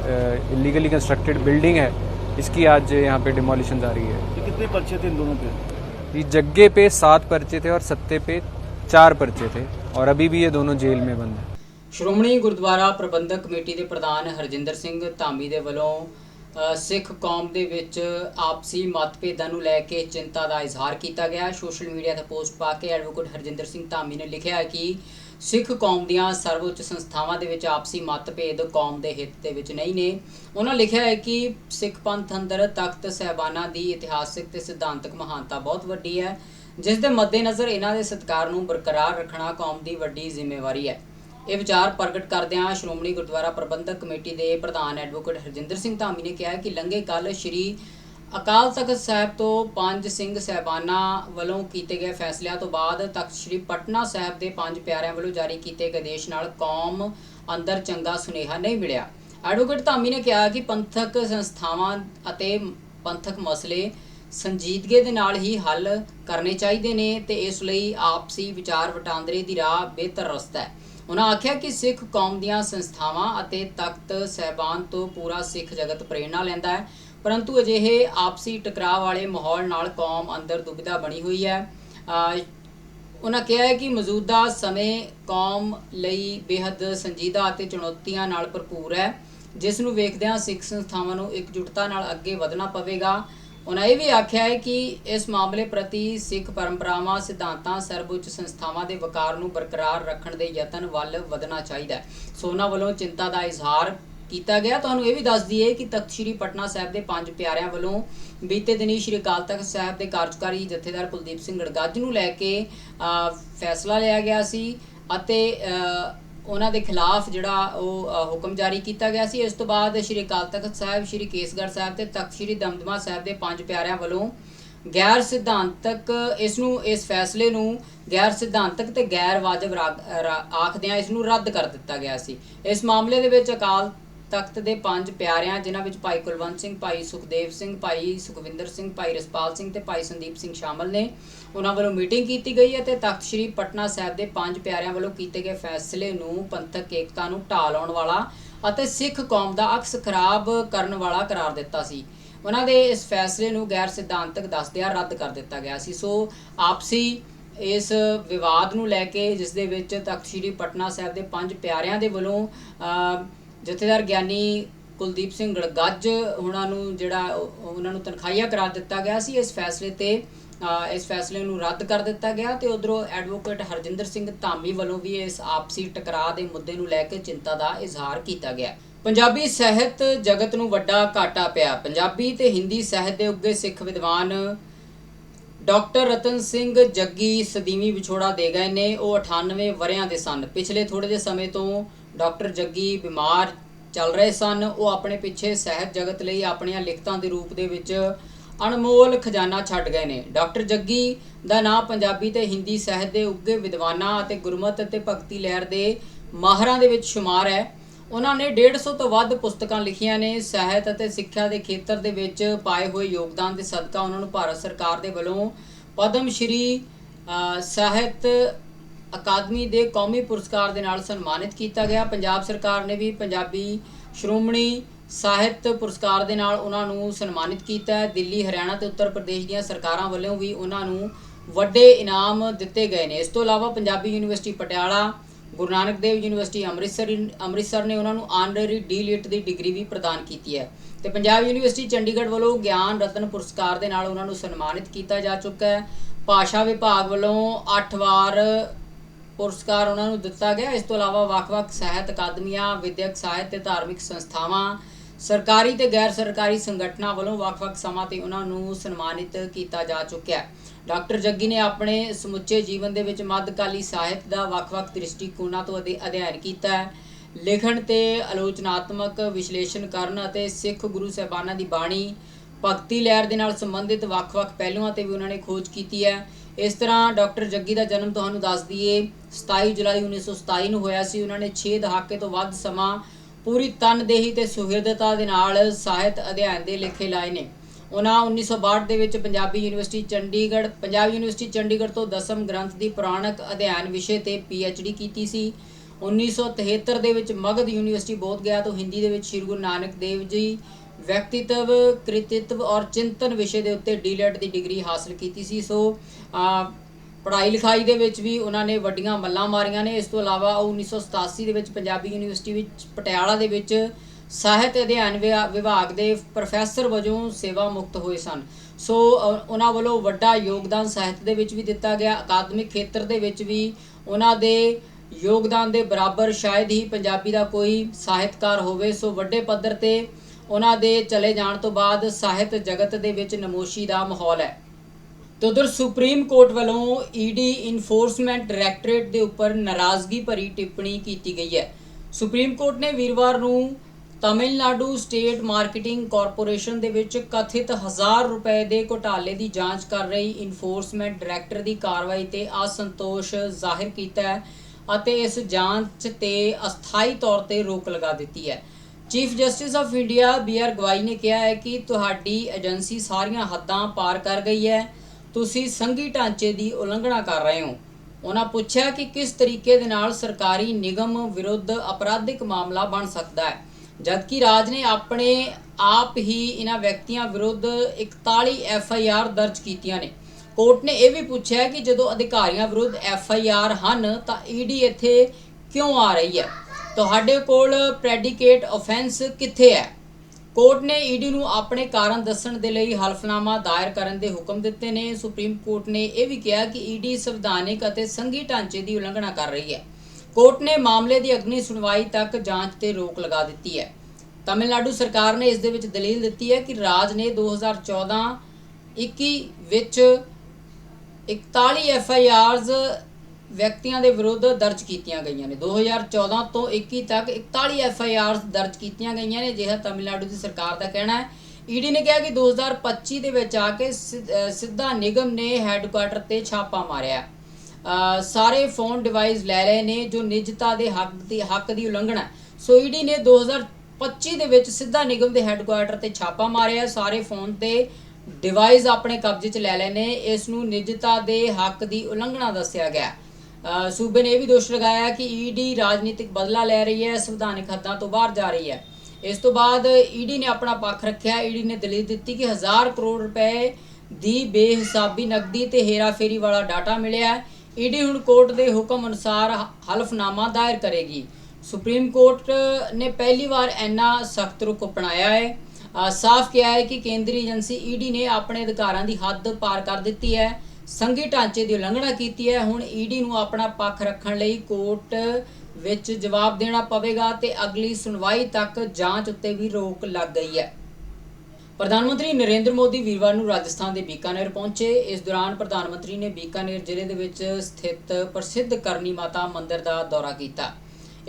इलीगली कंस्ट्रक्टेड बिल्डिंग है इसकी आज यहाँ पे डिमोलिशन आ रही है कितने पर्चे थे इन दोनों पे? ये जग्गे पे सात पर्चे थे और सत्ते पे चार पर्चे थे और अभी भी ये दोनों जेल में बंद हैं। ਸ਼੍ਰੋਮਣੀ ਗੁਰਦੁਆਰਾ ਪ੍ਰਬੰਧਕ ਕਮੇਟੀ ਦੇ ਪ੍ਰਧਾਨ ਹਰਜਿੰਦਰ ਸਿੰਘ ਧਾਮੀ ਦੇ ਵੱਲੋਂ ਸਿੱਖ ਕੌਮ ਦੇ ਵਿੱਚ ਆਪਸੀ ਮਤਭੇਦਾਂ ਨੂੰ ਲੈ ਕੇ ਚਿੰਤਾ ਦਾ ਇਜ਼ਹਾਰ ਕੀਤਾ ਗਿਆ। ਸੋਸ਼ਲ ਮੀਡੀਆ ਤੇ ਪੋਸਟ ਪਾ ਕੇ ਐਡਵੋਕੇਟ ਹਰਜਿੰਦਰ ਸਿੰਘ ਧਾਮੀ ਨੇ ਲਿਖਿਆ ਹੈ ਕਿ ਸਿੱਖ ਕੌਮ ਦੀਆਂ ਸਰਵਉੱਚ ਸੰਸਥਾਵਾਂ ਦੇ ਵਿੱਚ ਆਪਸੀ ਮਤਭੇਦ ਕੌਮ ਦੇ ਹਿੱਤ ਦੇ ਵਿੱਚ ਨਹੀਂ ਨੇ। ਉਹਨਾਂ ਲਿਖਿਆ ਹੈ ਕਿ ਸਿੱਖ ਪੰਥ ਅੰਦਰ ਤਖਤ ਸਹਿਬਾਨਾਂ ਦੀ ਇਤਿਹਾਸਿਕ ਤੇ ਸਿਧਾਂਤਕ ਮਹਾਨਤਾ ਬਹੁਤ ਵੱਡੀ ਹੈ, ਜਿਸ ਦੇ ਮੱਦੇਨਜ਼ਰ ਇਹਨਾਂ ਦੇ ਸਤਿਕਾਰ ਨੂੰ ਬਰਕਰਾਰ ਰੱਖਣਾ ਕੌਮ ਦੀ ਵੱਡੀ ਜ਼ਿੰਮੇਵਾਰੀ ਹੈ। ਇਹ ਵਿਚਾਰ ਪ੍ਰਗਟ ਕਰਦਿਆਂ ਸ਼੍ਰੋਮਣੀ ਗੁਰਦੁਆਰਾ ਪ੍ਰਬੰਧਕ ਕਮੇਟੀ ਦੇ ਪ੍ਰਧਾਨ ਐਡਵੋਕੇਟ ਹਰਜਿੰਦਰ ਸਿੰਘ ਧਾਮੀ ਨੇ ਕਿਹਾ ਕਿ ਲੰਘੇ ਕੱਲ ਸ਼੍ਰੀ ਅਕਾਲ ਤਖਤ ਸਾਹਿਬ ਤੋਂ ਪੰਜ ਸਿੰਘ ਸਹਿਬਾਨਾਂ ਵੱਲੋਂ ਕੀਤੇ ਗਏ ਫੈਸਲਿਆਂ ਤੋਂ ਬਾਅਦ ਤਖਤ ਸ੍ਰੀ ਪਟਨਾ ਸਾਹਿਬ ਦੇ ਪੰਜ ਪਿਆਰਿਆਂ ਵੱਲੋਂ ਜਾਰੀ ਕੀਤੇ ਗਏ ਆਦੇਸ਼ ਨਾਲ ਕੌਮ ਅੰਦਰ ਚੰਗਾ ਸੁਨੇਹਾ ਨਹੀਂ ਮਿਲਿਆ। ਐਡਵੋਕੇਟ ਧਾਮੀ ਨੇ ਕਿਹਾ ਕਿ ਪੰਥਕ ਸੰਸਥਾਵਾਂ ਅਤੇ ਪੰਥਕ ਮਸਲੇ ਸੰਜੀਦਗੀ ਦੇ ਨਾਲ ਹੀ ਹੱਲ ਕਰਨੇ ਚਾਹੀਦੇ ਨੇ ਤੇ ਇਸ ਲਈ ਆਪਸੀ ਵਿਚਾਰ ਵਟਾਂਦਰੇ ਦੀ ਰਾਹ ਬਿਹਤਰ ਰਸਤਾ ਹੈ। ਉਹਨਾਂ ਆਖਿਆ ਕਿ ਸਿੱਖ ਕੌਮ ਦੀਆਂ ਸੰਸਥਾਵਾਂ ਅਤੇ ਤਖਤ ਸਹਿਬਾਨ ਤੋਂ ਪੂਰਾ ਸਿੱਖ ਜਗਤ ਪ੍ਰੇਰਣਾ ਲੈਂਦਾ ਹੈ, ਪਰੰਤੂ ਅਜਿਹੇ ਆਪਸੀ ਟਕਰਾਅ ਵਾਲੇ ਮਾਹੌਲ ਨਾਲ ਕੌਮ ਅੰਦਰ ਦੁਬਿਧਾ ਬਣੀ ਹੋਈ ਹੈ। ਉਹਨਾਂ ਕਿਹਾ ਹੈ ਕਿ ਮੌਜੂਦਾ ਸਮੇਂ ਕੌਮ ਲਈ ਬੇहद ਸੰਜੀਦਾ ਅਤੇ ਚੁਣੌਤੀਆਂ ਨਾਲ ਭਰਪੂਰ ਹੈ, ਜਿਸ ਨੂੰ ਵੇਖਦਿਆਂ ਸਿੱਖ ਸੰਸਥਾਵਾਂ ਨੂੰ ਇਕਜੁੱਟਤਾ ਨਾਲ ਅੱਗੇ ਵਧਣਾ ਪਵੇਗਾ। ਉਹਨਾਂ ਇਹ ਵੀ ਆਖਿਆ ਹੈ ਕਿ ਇਸ ਮਾਮਲੇ ਪ੍ਰਤੀ ਸਿੱਖ ਪਰੰਪਰਾਵਾਂ, ਸਿਧਾਂਤਾਂ, ਸਰਵਉੱਚ ਸੰਸਥਾਵਾਂ ਦੇ ਵਕਾਰ ਨੂੰ ਬਰਕਰਾਰ ਰੱਖਣ ਦੇ ਯਤਨ ਵੱਲ ਵਧਣਾ ਚਾਹੀਦਾ ਹੈ। ਸੋ ਉਹਨਾਂ ਵੱਲੋਂ ਚਿੰਤਾ ਦਾ ਇਜ਼ਹਾਰ ਕੀਤਾ ਗਿਆ। ਤੁਹਾਨੂੰ ਇਹ ਵੀ ਦੱਸ ਦਈਏ ਕਿ ਤਖਤ ਸ੍ਰੀ ਪਟਨਾ ਸਾਹਿਬ ਦੇ ਪੰਜ ਪਿਆਰਿਆਂ ਵੱਲੋਂ ਬੀਤੇ ਦਿਨੀ ਸ੍ਰੀ ਅਕਾਲ ਤਖਤ ਸਾਹਿਬ ਦੇ ਕਾਰਜਕਾਰੀ ਜਥੇਦਾਰ ਕੁਲਦੀਪ ਸਿੰਘ ਗੜਗੱਜ ਨੂੰ ਲੈ ਕੇ ਫੈਸਲਾ ਲਿਆ ਗਿਆ ਸੀ ਅਤੇ ਉਹਨਾਂ ਦੇ ਖਿਲਾਫ ਜਿਹੜਾ ਉਹ ਹੁਕਮ ਜਾਰੀ ਕੀਤਾ ਗਿਆ ਸੀ। ਇਸ ਤੋਂ ਬਾਅਦ ਸ੍ਰੀ ਅਕਾਲ ਤਖਤ ਸਾਹਿਬ, ਸ੍ਰੀ ਕੇਸਗੜ੍ਹ ਸਾਹਿਬ ਤੇ ਤਖਤ ਸ੍ਰੀ ਦਮਦਮਾ ਸਾਹਿਬ ਦੇ ਪੰਜ ਪਿਆਰਿਆਂ ਵੱਲੋਂ ਗੈਰ ਸਿਧਾਂਤਕ ਇਸ ਨੂੰ, ਇਸ ਫੈਸਲੇ ਨੂੰ ਗੈਰ ਸਿਧਾਂਤਕ ਤੇ ਗੈਰ ਵਾਜਬ ਰਾ- ਆਖਦਿਆਂ ਇਸ ਨੂੰ ਰੱਦ ਕਰ ਦਿੱਤਾ ਗਿਆ ਸੀ। ਇਸ ਮਾਮਲੇ ਦੇ ਵਿੱਚ ਅਕਾਲ ਤਖਤ ਦੇ ਪੰਜ ਪਿਆਰਿਆਂ, ਜਿਨ੍ਹਾਂ ਵਿੱਚ ਭਾਈ ਕੁਲਵੰਤ ਸਿੰਘ, ਭਾਈ ਸੁਖਦੇਵ ਸਿੰਘ, ਭਾਈ ਸੁਖਵਿੰਦਰ ਸਿੰਘ, ਭਾਈ ਰਸਪਾਲ ਸਿੰਘ ਤੇ ਭਾਈ ਸੰਦੀਪ ਸਿੰਘ ਸ਼ਾਮਲ ਨੇ। ਉਹਨਾਂ ਵੱਲੋਂ ਮੀਟਿੰਗ ਕੀਤੀ ਗਈ ਅਤੇ ਤਖਤ ਸ੍ਰੀ ਪਟਨਾ ਸਾਹਿਬ ਦੇ ਪੰਜ ਪਿਆਰਿਆਂ ਵੱਲੋਂ ਕੀਤੇ ਗਏ ਫੈਸਲੇ ਨੂੰ ਪੰਥਕ ਏਕਤਾ ਨੂੰ ਢਾਹ ਲਾਉਣ ਵਾਲਾ ਅਤੇ ਸਿੱਖ ਕੌਮ ਦਾ ਅਕਸ ਖਰਾਬ ਕਰਨ ਵਾਲਾ ਕਰਾਰ ਦਿੱਤਾ ਸੀ। ਉਹਨਾਂ ਦੇ ਇਸ ਫੈਸਲੇ ਨੂੰ ਗੈਰ ਸਿਧਾਂਤਕ ਦੱਸਦਿਆਂ ਰੱਦ ਕਰ ਦਿੱਤਾ ਗਿਆ ਸੀ। ਸੋ ਆਪਸੀ ਇਸ ਵਿਵਾਦ ਨੂੰ ਲੈ ਕੇ ਜਿਸ ਦੇ ਵਿੱਚ ਤਖਤ ਸ੍ਰੀ ਪਟਨਾ ਸਾਹਿਬ ਦੇ ਪੰਜ ਪਿਆਰਿਆਂ ਦੇ ਵੱਲੋਂ ਜਥੇਦਾਰ ਗਿਆਨੀ ਕੁਲਦੀਪ ਸਿੰਘ ਗੜਗੱਜ, ਉਹਨਾਂ ਨੂੰ ਜਿਹੜਾ ਉਹਨਾਂ ਨੂੰ ਤਨਖਾਹੀਆ ਕਰਾਰ ਦਿੱਤਾ ਗਿਆ ਸੀ। ਇਸ ਫੈਸਲੇ ਤੇ ਇਸ ਫੈਸਲੇ ਨੂੰ ਰੱਦ ਕਰ ਦਿੱਤਾ ਗਿਆ ਤੇ ਉਧਰੋਂ ਐਡਵੋਕੇਟ ਹਰਜਿੰਦਰ ਸਿੰਘ ਧਾਮੀ ਵੱਲੋਂ ਵੀ ਇਸ ਆਪਸੀ ਟਕਰਾਅ ਦੇ ਮੁੱਦੇ ਨੂੰ ਲੈ ਕੇ ਚਿੰਤਾ ਦਾ ਇਜ਼ਹਾਰ ਕੀਤਾ ਗਿਆ। ਪੰਜਾਬੀ ਸਾਹਿਤ ਜਗਤ ਨੂੰ ਵੱਡਾ ਘਾਟਾ ਪਿਆ। ਪੰਜਾਬੀ ਤੇ ਹਿੰਦੀ ਸਾਹਿਤ ਦੇ ਉੱਗੇ ਸਿੱਖ ਵਿਦਵਾਨ ਡਾਕਟਰ ਰਤਨ ਸਿੰਘ ਜੱਗੀ ਸਦੀਵੀ ਵਿਛੋੜਾ ਦੇ ਗਏ ਨੇ। ਉਹ 98 ਵਰਿਆਂ ਦੇ ਸਨ। ਪਿਛਲੇ ਥੋੜੇ ਜਿਹੇ ਸਮੇਂ ਤੋਂ ਡਾਕਟਰ ਜੱਗੀ ਬਿਮਾਰ ਚੱਲ ਰਹੇ ਸਨ। ਉਹ ਆਪਣੇ ਪਿੱਛੇ ਸਾਹਿਤ ਜਗਤ ਲਈ ਆਪਣੀਆਂ ਲਿਖਤਾਂ ਦੇ ਰੂਪ ਦੇ ਵਿੱਚ ਅਨਮੋਲ ਖਜ਼ਾਨਾ ਛੱਡ ਗਏ ਨੇ। ਡਾਕਟਰ ਜੱਗੀ ਦਾ ਨਾਮ ਪੰਜਾਬੀ ਤੇ ਹਿੰਦੀ ਸਾਹਿਤ ਦੇ ਉੱਗੇ ਵਿਦਵਾਨਾਂ ਅਤੇ ਗੁਰਮਤ ਅਤੇ ਭਗਤੀ ਲਹਿਰ ਦੇ ਮਾਹਰਾਂ ਦੇ ਵਿੱਚ ਸ਼ੁਮਾਰ ਹੈ। ਉਹਨਾਂ ਨੇ 150 ਤੋਂ ਵੱਧ ਪੁਸਤਕਾਂ ਲਿਖੀਆਂ ਨੇ। ਸਾਹਿਤ ਅਤੇ ਸਿੱਖਿਆ ਦੇ ਖੇਤਰ ਦੇ ਵਿੱਚ ਪਾਏ ਹੋਏ ਯੋਗਦਾਨ ਦੇ ਸਦਕਾ ਉਹਨਾਂ ਨੂੰ ਭਾਰਤ ਸਰਕਾਰ ਦੇ ਵੱਲੋਂ ਪਦਮ ਸ਼੍ਰੀ ਸਾਹਿਤ ਅਕਾਦਮੀ ਦੇ ਕੌਮੀ ਪੁਰਸਕਾਰ ਦੇ ਨਾਲ ਸਨਮਾਨਿਤ ਕੀਤਾ ਗਿਆ। ਪੰਜਾਬ ਸਰਕਾਰ ਨੇ ਵੀ ਪੰਜਾਬੀ ਸ਼੍ਰੋਮਣੀ ਸਾਹਿਤ ਪੁਰਸਕਾਰ ਦੇ ਨਾਲ ਉਹਨਾਂ ਨੂੰ ਸਨਮਾਨਿਤ ਕੀਤਾ ਹੈ। ਦਿੱਲੀ, ਹਰਿਆਣਾ ਤੇ ਉੱਤਰ ਪ੍ਰਦੇਸ਼ ਦੀਆਂ ਸਰਕਾਰਾਂ ਵੱਲੋਂ ਵੀ ਉਹਨਾਂ ਨੂੰ ਵੱਡੇ ਇਨਾਮ ਦਿੱਤੇ ਗਏ ਨੇ। ਇਸ ਤੋਂ ਇਲਾਵਾ ਪੰਜਾਬੀ ਯੂਨੀਵਰਸਿਟੀ ਪਟਿਆਲਾ, ਗੁਰੂ ਨਾਨਕ ਦੇਵ ਯੂਨੀਵਰਸਿਟੀ ਅੰਮ੍ਰਿਤਸਰ ਅੰਮ੍ਰਿਤਸਰ ਨੇ ਉਹਨਾਂ ਨੂੰ ਆਨਰੇਰੀ ਡੀਲਿਟ ਦੀ ਡਿਗਰੀ ਵੀ ਪ੍ਰਦਾਨ ਕੀਤੀ ਹੈ। ਤੇ ਪੰਜਾਬ ਯੂਨੀਵਰਸਿਟੀ ਚੰਡੀਗੜ੍ਹ ਵੱਲੋਂ ਗਿਆਨ ਰਤਨ ਪੁਰਸਕਾਰ ਦੇ ਨਾਲ ਉਹਨਾਂ ਨੂੰ ਸਨਮਾਨਿਤ ਕੀਤਾ ਜਾ ਚੁੱਕਾ ਹੈ। ਭਾਸ਼ਾ ਵਿਭਾਗ ਵੱਲੋਂ 8 ਵਾਰ ਪੁਰਸਕਾਰ ਉਹਨਾਂ ਨੂੰ ਦਿੱਤਾ ਗਿਆ। ਇਸ ਤੋਂ ਇਲਾਵਾ ਵੱਖ-ਵੱਖ ਸਾਹਿਤ ਅਕਾਦਮੀਆਂ, ਵਿਦਿਅਕ ਸਾਹਿਤ ਤੇ ਧਾਰਮਿਕ ਸੰਸਥਾਵਾਂ ਸਰਕਾਰੀ ਤੇ ਗੈਰ ਸਰਕਾਰੀ ਸੰਗਠਨਾਂ ਵੱਲੋਂ ਵੱਖ-ਵੱਖ ਸਮਾਂ ਤੇ ਉਹਨਾਂ ਨੂੰ ਸਨਮਾਨਿਤ ਕੀਤਾ ਜਾ ਚੁੱਕਿਆ ਹੈ। ਡਾਕਟਰ ਜੱਗੀ ਨੇ ਆਪਣੇ ਸਮੁੱਚੇ ਜੀਵਨ ਦੇ ਵਿੱਚ ਮੱਧਕਾਲੀ ਸਾਹਿਤ ਦਾ ਵੱਖ-ਵੱਖ ਦ੍ਰਿਸ਼ਟੀਕੋਣਾਂ ਤੋਂ ਅਧਿਐਨ ਕੀਤਾ ਹੈ। ਲਿਖਣ ਤੇ ਆਲੋਚਨਾਤਮਕ ਵਿਸ਼ਲੇਸ਼ਣ ਕਰਨ ਅਤੇ ਸਿੱਖ ਗੁਰੂ ਸਾਹਿਬਾਨਾਂ ਦੀ ਬਾਣੀ ਭਗਤੀ ਲਹਿਰ ਦੇ ਨਾਲ ਸੰਬੰਧਿਤ ਵੱਖ-ਵੱਖ ਪਹਿਲੂਆਂ ਤੇ ਵੀ ਉਹਨਾਂ ਨੇ ਖੋਜ ਕੀਤੀ ਹੈ। ਇਸ ਤਰ੍ਹਾਂ ਡਾਕਟਰ ਜੱਗੀ ਦਾ ਜਨਮ ਤੁਹਾਨੂੰ ਦੱਸ ਦਈਏ 27 ਜੁਲਾਈ 1927 ਨੂੰ ਹੋਇਆ ਸੀ। ਉਹਨਾਂ ਨੇ 6 ਦਹਾਕੇ ਤੋਂ ਵੱਧ ਸਮਾਂ ਪੂਰੀ ਤਨਦੇਹੀ ਤੇ ਸੁਹਿਰਦਤਾ ਦੇ ਨਾਲ ਸਾਹਿਤ ਅਧਿਐਨ ਦੇ ਲੇਖੇ ਲਾਏ ਨੇ। ਉਹਨਾਂ 1962 ਦੇ ਵਿੱਚ ਪੰਜਾਬੀ ਯੂਨੀਵਰਸਿਟੀ ਚੰਡੀਗੜ੍ਹ ਪੰਜਾਬ ਯੂਨੀਵਰਸਿਟੀ ਚੰਡੀਗੜ੍ਹ ਤੋਂ ਦਸਮ ਗ੍ਰੰਥ ਦੀ ਪੁਰਾਣਕ ਅਧਿਐਨ ਵਿਸ਼ੇ ਤੇ ਡੀ ਕੀਤੀ ਸੀ। 1973 ਦੇ ਵਿੱਚ ਮਗਧ ਯੂਨੀਵਰਸਿਟੀ ਬੋਧ ਗਿਆ ਤੋਂ ਹਿੰਦੀ ਦੇ ਵਿੱਚ ਸ੍ਰੀ ਗੁਰੂ ਨਾਨਕ ਦੇਵ ਜੀ ਵਿਅਕਤੀਤਵ, ਕ੍ਰਿਤਿਤਵ ਔਰ ਚਿੰਤਨ ਵਿਸ਼ੇ ਦੇ ਉੱਤੇ ਡੀਲੈਟ ਦੀ ਡਿਗਰੀ ਹਾਸਲ ਕੀਤੀ ਸੀ। ਸੋ ਪੜ੍ਹਾਈ ਲਿਖਾਈ ਦੇ ਵਿੱਚ ਵੀ ਉਹਨਾਂ ਨੇ ਵੱਡੀਆਂ ਮੱਲਾਂ ਮਾਰੀਆਂ ਨੇ। ਇਸ ਤੋਂ ਇਲਾਵਾ ਉਹ 1987 ਦੇ ਵਿੱਚ ਪੰਜਾਬੀ ਯੂਨੀਵਰਸਿਟੀ ਵਿੱਚ ਪਟਿਆਲਾ ਦੇ ਵਿੱਚ ਸਾਹਿਤ ਅਧਿਐਨ ਵਿਭਾ- ਵਿਭਾਗ ਦੇ ਪ੍ਰੋਫੈਸਰ ਵਜੋਂ ਸੇਵਾ ਮੁਕਤ ਹੋਏ ਸਨ। ਸੋ ਉਹਨਾਂ ਵੱਲੋਂ ਵੱਡਾ ਯੋਗਦਾਨ ਸਾਹਿਤ ਦੇ ਵਿੱਚ ਵੀ ਦਿੱਤਾ ਗਿਆ। ਅਕਾਦਮਿਕ ਖੇਤਰ ਦੇ ਵਿੱਚ ਵੀ ਉਹਨਾਂ ਦੇ ਯੋਗਦਾਨ ਦੇ ਬਰਾਬਰ ਸ਼ਾਇਦ ਹੀ ਪੰਜਾਬੀ ਦਾ ਕੋਈ ਸਾਹਿਤਕਾਰ ਹੋਵੇ। ਸੋ, ਵੱਡੇ ਪੱਧਰ ਤੇ ਉਹਨਾਂ ਦੇ ਚਲੇ ਜਾਣ ਤੋਂ ਬਾਅਦ ਸਾਹਿਤ ਜਗਤ ਦੇ ਵਿੱਚ ਨਮੋਸ਼ੀ ਦਾ ਮਾਹੌਲ ਹੈ। ਤੇ ਉਧਰ ਸੁਪਰੀਮ ਕੋਰਟ ਵੱਲੋਂ ਈਡੀ ਇਨਫੋਰਸਮੈਂਟ ਡਾਇਰੈਕਟੋਰੇਟ ਦੇ ਉੱਪਰ ਨਾਰਾਜ਼ਗੀ ਭਰੀ ਟਿੱਪਣੀ ਕੀਤੀ ਗਈ ਹੈ। ਸੁਪਰੀਮ ਕੋਰਟ ਨੇ ਵੀਰਵਾਰ ਨੂੰ ਤਮਿਲਨਾਡੂ ਸਟੇਟ ਮਾਰਕੀਟਿੰਗ ਕਾਰਪੋਰੇਸ਼ਨ ਦੇ ਵਿੱਚ ਕਥਿਤ ਹਜ਼ਾਰ ਰੁਪਏ ਦੇ ਘੁਟਾਲੇ ਦੀ ਜਾਂਚ ਕਰ ਰਹੀ ਇਨਫੋਰਸਮੈਂਟ ਡਾਇਰੈਕਟਰ ਦੀ ਕਾਰਵਾਈ ਤੇ ਅਸੰਤੋਸ਼ ਜ਼ਾਹਿਰ ਕੀਤਾ ਹੈ ਅਤੇ ਇਸ ਜਾਂਚ ਤੇ ਅਸਥਾਈ ਤੌਰ ਤੇ ਰੋਕ ਲਗਾ ਦਿੱਤੀ ਹੈ। Chief justice of India B R Gavai ਨੇ ਕਿਹਾ ਹੈ ਕਿ ਤੁਹਾਡੀ ਏਜੰਸੀ ਸਾਰੀਆਂ ਹੱਦਾਂ ਪਾਰ ਕਰ ਗਈ ਹੈ। ਤੁਸੀਂ ਸੰਘੀ ਢਾਂਚੇ ਦੀ ਉਲੰਘਣਾ ਕਰ ਰਹੇ ਹੋ। ਉਹਨਾਂ ਪੁੱਛਿਆ ਕਿ ਕਿਸ ਤਰੀਕੇ ਦੇ ਨਾਲ ਸਰਕਾਰੀ ਨਿਗਮ ਵਿਰੁੱਧ ਅਪਰਾਧਿਕ ਮਾਮਲਾ ਬਣ ਸਕਦਾ ਹੈ। ਜਦਕਿ ਰਾਜ ਨੇ ਆਪਣੇ ਆਪ ਹੀ ਇਹਨਾਂ ਵਿਅਕਤੀਆਂ ਵਿਰੁੱਧ 41 ਐਫ ਆਈ ਆਰ ਦਰਜ ਕੀਤੀਆਂ ਨੇ। ਕੋਰਟ ਨੇ ਇਹ ਵੀ ਪੁੱਛਿਆ ਕਿ ਜਦੋਂ ਅਧਿਕਾਰੀਆਂ ਵਿਰੁੱਧ ਐਫ ਆਈ ਆਰ ਹਨ, ਤਾਂ ਈਡੀ ਇੱਥੇ ਕਿਉਂ ਆ ਰਹੀ ਹੈ? ਤੁਹਾਡੇ ਕੋਲ ਪ੍ਰੈਡੀਕੇਟ ਆਫੈਂਸ ਕਿੱਥੇ ਹੈ? ਕੋਰਟ ਨੇ ਈਡੀ ਨੂੰ ਆਪਣੇ ਕਾਰਨ ਦੱਸਣ ਦੇ ਲਈ ਹਲਫਨਾਮਾ ਦਾਇਰ ਕਰਨ ਦੇ ਹੁਕਮ ਦਿੱਤੇ ਨੇ। ਸੁਪਰੀਮ ਕੋਰਟ ਨੇ ਇਹ ਵੀ ਕਿਹਾ ਕਿ ਈਡੀ ਸੰਵਿਧਾਨਿਕ ਅਤੇ ਸੰਘੀ ਢਾਂਚੇ ਦੀ ਉਲੰਘਣਾ ਕਰ ਰਹੀ ਹੈ। ਕੋਰਟ ਨੇ ਮਾਮਲੇ ਦੀ ਅਗਨੀ ਸੁਣਵਾਈ ਤੱਕ ਜਾਂਚ ਤੇ ਰੋਕ ਲਗਾ ਦਿੱਤੀ ਹੈ। ਤਮਿਲਨਾਡੂ ਸਰਕਾਰ ਨੇ ਇਸ ਦੇ ਵਿੱਚ ਦਲੀਲ ਦਿੱਤੀ ਹੈ ਕਿ ਰਾਜ ਨੇ 2014 21 ਵਿੱਚ 41 ਐਫ ਆਈ ਆਰਜ਼ ਵਿਅਕਤੀਆਂ ਦੇ ਵਿਰੁੱਧ ਦਰਜ ਕੀਤੀਆਂ ਗਈਆਂ ਨੇ। 2014 ਤੋਂ 21 ਤੱਕ 41 ਐਫ ਆਈ ਆਰ ਦਰਜ ਕੀਤੀਆਂ ਗਈਆਂ ਨੇ ਜਿਹਾ ਤਮਿਲਨਾਡੂ ਦੀ ਸਰਕਾਰ ਦਾ ਕਹਿਣਾ ਹੈ। ਈਡੀ ਨੇ ਕਿਹਾ ਕਿ 2025 ਦੇ ਵਿੱਚ ਆ ਕੇ ਸਿ- ਸਿੱਧਾ ਨਿਗਮ ਨੇ ਹੈੱਡਕੁਆਟਰ ਤੇ ਛਾਪਾ ਮਾਰਿਆ। ਸਾਰੇ ਫੋਨ ਡਿਵਾਈਸ ਲੈ ਲਏ ਨੇ, ਜੋ ਨਿੱਜਤਾ ਦੇ ਹੱਕ ਦੀ ਹੱਕ ਦੀ ਉਲੰਘਣਾ ਹੈ। ਸੋ ਈਡੀ ਨੇ 2025 ਦੇ ਵਿੱਚ ਸਿੱਧਾ ਨਿਗਮ ਦੇ ਹੈੱਡਕੁਆਟਰ ਤੇ ਛਾਪਾ ਮਾਰਿਆ। ਸਾਰੇ ਫੋਨ ਤੇ ਡਿਵਾਈਸ ਆਪਣੇ ਕਬਜ਼ੇ 'ਚ ਲੈ ਲਏ ਨੇ। ਇਸ ਨੂੰ ਨਿਜਤਾ ਦੇ ਹੱਕ ਦੀ ਉਲੰਘਣਾ ਦੱਸਿਆ ਗਿਆ। ਸੂਬੇ ਨੇ ਇਹ ਵੀ ਦੋਸ਼ ਲਗਾਇਆ ਕਿ ਈਡੀ ਰਾਜਨੀਤਿਕ ਬਦਲਾ ਲੈ ਰਹੀ ਹੈ, ਸੰਵਿਧਾਨਿਕ ਹੱਦਾਂ ਤੋਂ ਬਾਹਰ ਜਾ ਰਹੀ ਹੈ। ਇਸ ਤੋਂ ਬਾਅਦ ਈਡੀ ਨੇ ਆਪਣਾ ਪੱਖ ਰੱਖਿਆ। ਈਡੀ ਨੇ ਦਲੀਲ ਦਿੱਤੀ ਕਿ 1000 ਕਰੋੜ ਰੁਪਏ ਦੀ ਬੇਹਿਸਾਬੀ ਨਕਦੀ ਤੇ ਹੇਰਾਫੇਰੀ ਵਾਲਾ ਡਾਟਾ ਮਿਲਿਆ ਹੈ। ਈਡੀ ਹੁਣ ਕੋਰਟ ਦੇ ਹੁਕਮ ਅਨੁਸਾਰ ਹ- ਹਲਫਨਾਮਾ ਦਾਇਰ ਕਰੇਗੀ। ਸੁਪਰੀਮ ਕੋਰਟ ਨੇ ਪਹਿਲੀ ਵਾਰ ਇੰਨਾ ਸਖਤ ਰੁਖ ਅਪਣਾਇਆ ਹੈ। ਸਾਫ਼ ਕਿਹਾ ਹੈ ਕਿ ਕੇਂਦਰੀ ਏਜੰਸੀ ਈਡੀ ਨੇ ਆਪਣੇ ਅਧਿਕਾਰਾਂ ਦੀ ਹੱਦ ਪਾਰ ਕਰ ਦਿੱਤੀ ਹੈ। ਸੰਘੀ ਢਾਂਚੇ ਦੀ ਉਲੰਘਣਾ ਕੀਤੀ ਹੈ। ਹੁਣ ਈਡੀ ਨੂੰ ਆਪਣਾ ਪੱਖ ਰੱਖਣ ਲਈ ਕੋਰਟ ਵਿੱਚ ਜਵਾਬ ਦੇਣਾ ਪਵੇਗਾ ਤੇ ਅਗਲੀ ਸੁਣਵਾਈ ਤੱਕ ਜਾਂਚ ਉੱਤੇ ਵੀ ਰੋਕ ਲੱਗ ਗਈ ਹੈ। ਪ੍ਰਧਾਨ ਮੰਤਰੀ ਨਰਿੰਦਰ ਮੋਦੀ ਵੀਰਵਾਰ ਨੂੰ ਰਾਜਸਥਾਨ ਦੇ ਬੀਕਾਨੇਰ ਪਹੁੰਚੇ। ਇਸ ਦੌਰਾਨ ਪ੍ਰਧਾਨ ਮੰਤਰੀ ਨੇ ਬੀਕਾਨੇਰ ਜ਼ਿਲ੍ਹੇ ਦੇ ਵਿੱਚ ਸਥਿਤ ਪ੍ਰਸਿੱਧ ਕਰਨੀ ਮਾਤਾ ਮੰਦਿਰ ਦਾ ਦੌਰਾ ਕੀਤਾ।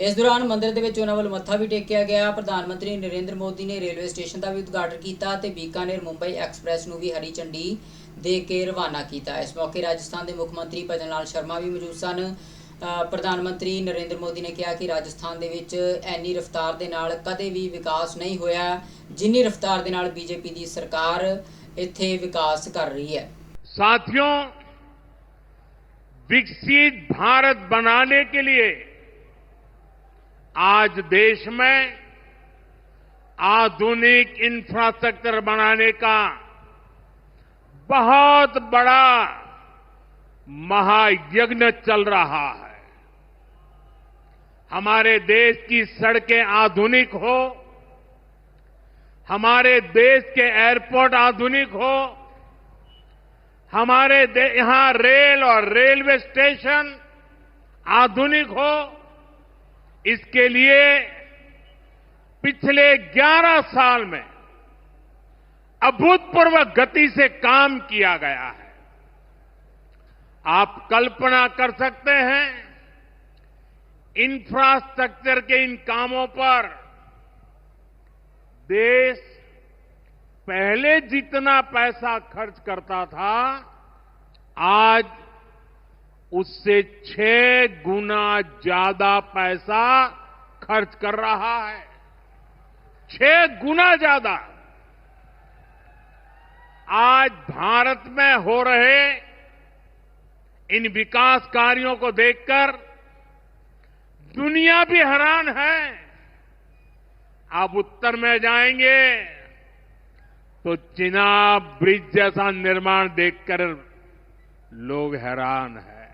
ਇਸ ਦੌਰਾਨ ਮੰਦਿਰ ਦੇ ਵਿੱਚ ਉਹਨਾਂ ਵੱਲੋਂ ਮੱਥਾ ਵੀ ਟੇਕਿਆ ਗਿਆ। ਪ੍ਰਧਾਨ ਮੰਤਰੀ ਨਰਿੰਦਰ ਮੋਦੀ ਨੇ ਰੇਲਵੇ ਸਟੇਸ਼ਨ ਦਾ ਵੀ ਉਦਘਾਟਨ ਕੀਤਾ ਤੇ ਬੀਕਾਨੇਰ ਮੁੰਬਈ ਐਕਸਪ੍ਰੈਸ ਨੂੰ ਵੀ ਹਰੀ ਝੰਡੀ ਦੇ ਕੇ ਰਵਾਨਾ ਕੀਤਾ ਇਸ ਮੌਕੇ ਰਾਜਸਥਾਨ ਦੇ ਮੁੱਖ ਮੰਤਰੀ ਭਜਨ ਲਾਲ ਸ਼ਰਮਾ ਵੀ ਮੌਜੂਦ ਸਨ ਅ, ਪ੍ਰਧਾਨ ਮੰਤਰੀ ਨਰਿੰਦਰ ਮੋਦੀ ਨੇ ਕਿਹਾ ਕਿ ਰਾਜਸਥਾਨ ਦੇ ਵਿੱਚ ਐਨੀ ਰਫ਼ਤਾਰ ਦੇ ਨਾਲ ਕਦੇ ਵੀ ਵਿਕਾਸ ਨਹੀਂ ਹੋਇਆ ਜਿੰਨੀ ਰਫ਼ਤਾਰ ਦੇ ਨਾਲ ਬੀਜੇਪੀ ਦੀ ਸਰਕਾਰ ਇੱਥੇ ਵਿਕਾਸ ਕਰ ਰਹੀ ਹੈ साथियों विकसित भारत बनाने के लिए आज देश में आधुनिक इंफ्रास्ट्रक्चर बनाने का बहुत बड़ा महायज्ञ चल रहा है। हमारे देश की सड़कें आधुनिक हो, हमारे देश के एयरपोर्ट आधुनिक हो, हमारे यहाँ रेल और रेलवे स्टेशन आधुनिक हो, इसके लिए पिछले 11 साल में अभूतपूर्व गति से काम किया गया है। आप कल्पना कर सकते हैं इंफ्रास्ट्रक्चर के इन कामों पर देश पहले जितना पैसा खर्च करता था, आज उससे छह गुना ज़्यादा पैसा खर्च कर रहा है। छह गुना ज़्यादा। आज भारत में हो रहे इन विकास कार्यों को देखकर दुनिया भी हैरान है। आप उत्तर में जाएँगे तो चिनाब ब्रिज जैसा निर्माण देखकर लोग हैरान है।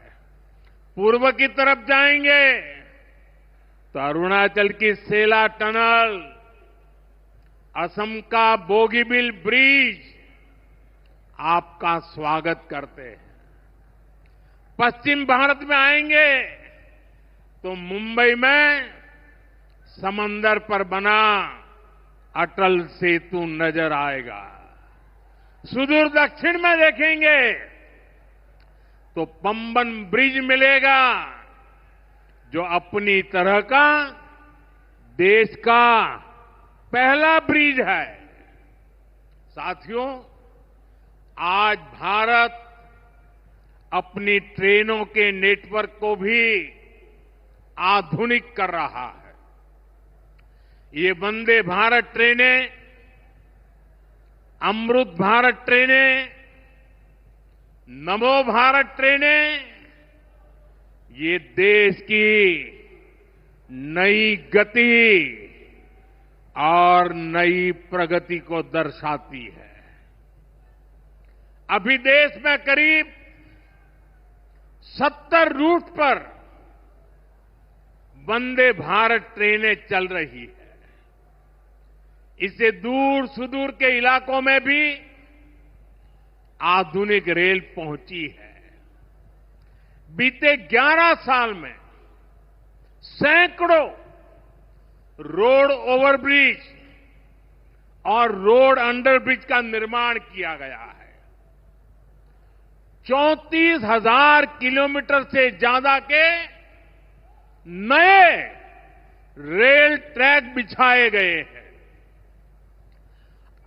पूर्व की तरफ़ जाएँगे तो अरुणाचल की सेला टनल, असम का बोगीबिल ब्रिज आपका स्वागत करते हैं। पश्चिम भारत में आएँगे तो मुंबई में समंदर पर बना अटल सेतु नज़र आएगा। सुदूर दक्षिण में देखेंगे तो पंबन ब्रिज मिलेगा, जो अपनी तरह का देश का पहला ब्रिज है। साथियों आज भारत अपनी ट्रेनों के नेटवर्क को भी आधुनिक कर रहा है। ये वंदे भारत ट्रेनें, अमृत भारत ट्रेनें, नमो भारत ट्रेनें, ये देश की नई गति और नई प्रगति को दर्शाती है। अभी देश में करीब 70 रूट पर वंदे भारत ट्रेनें चल रही है। इससे दूर सुदूर के इलाकों में भी आधुनिक रेल पहुँची है। बीते 11 साल में सैकड़ों रोड ओवरब्रिज और रोड अंडरब्रिज का निर्माण किया गया है। चौंतीस हज़ार किलोमीटर से ज़्यादा के नए रेल ट्रैक बिछाए गए हैं।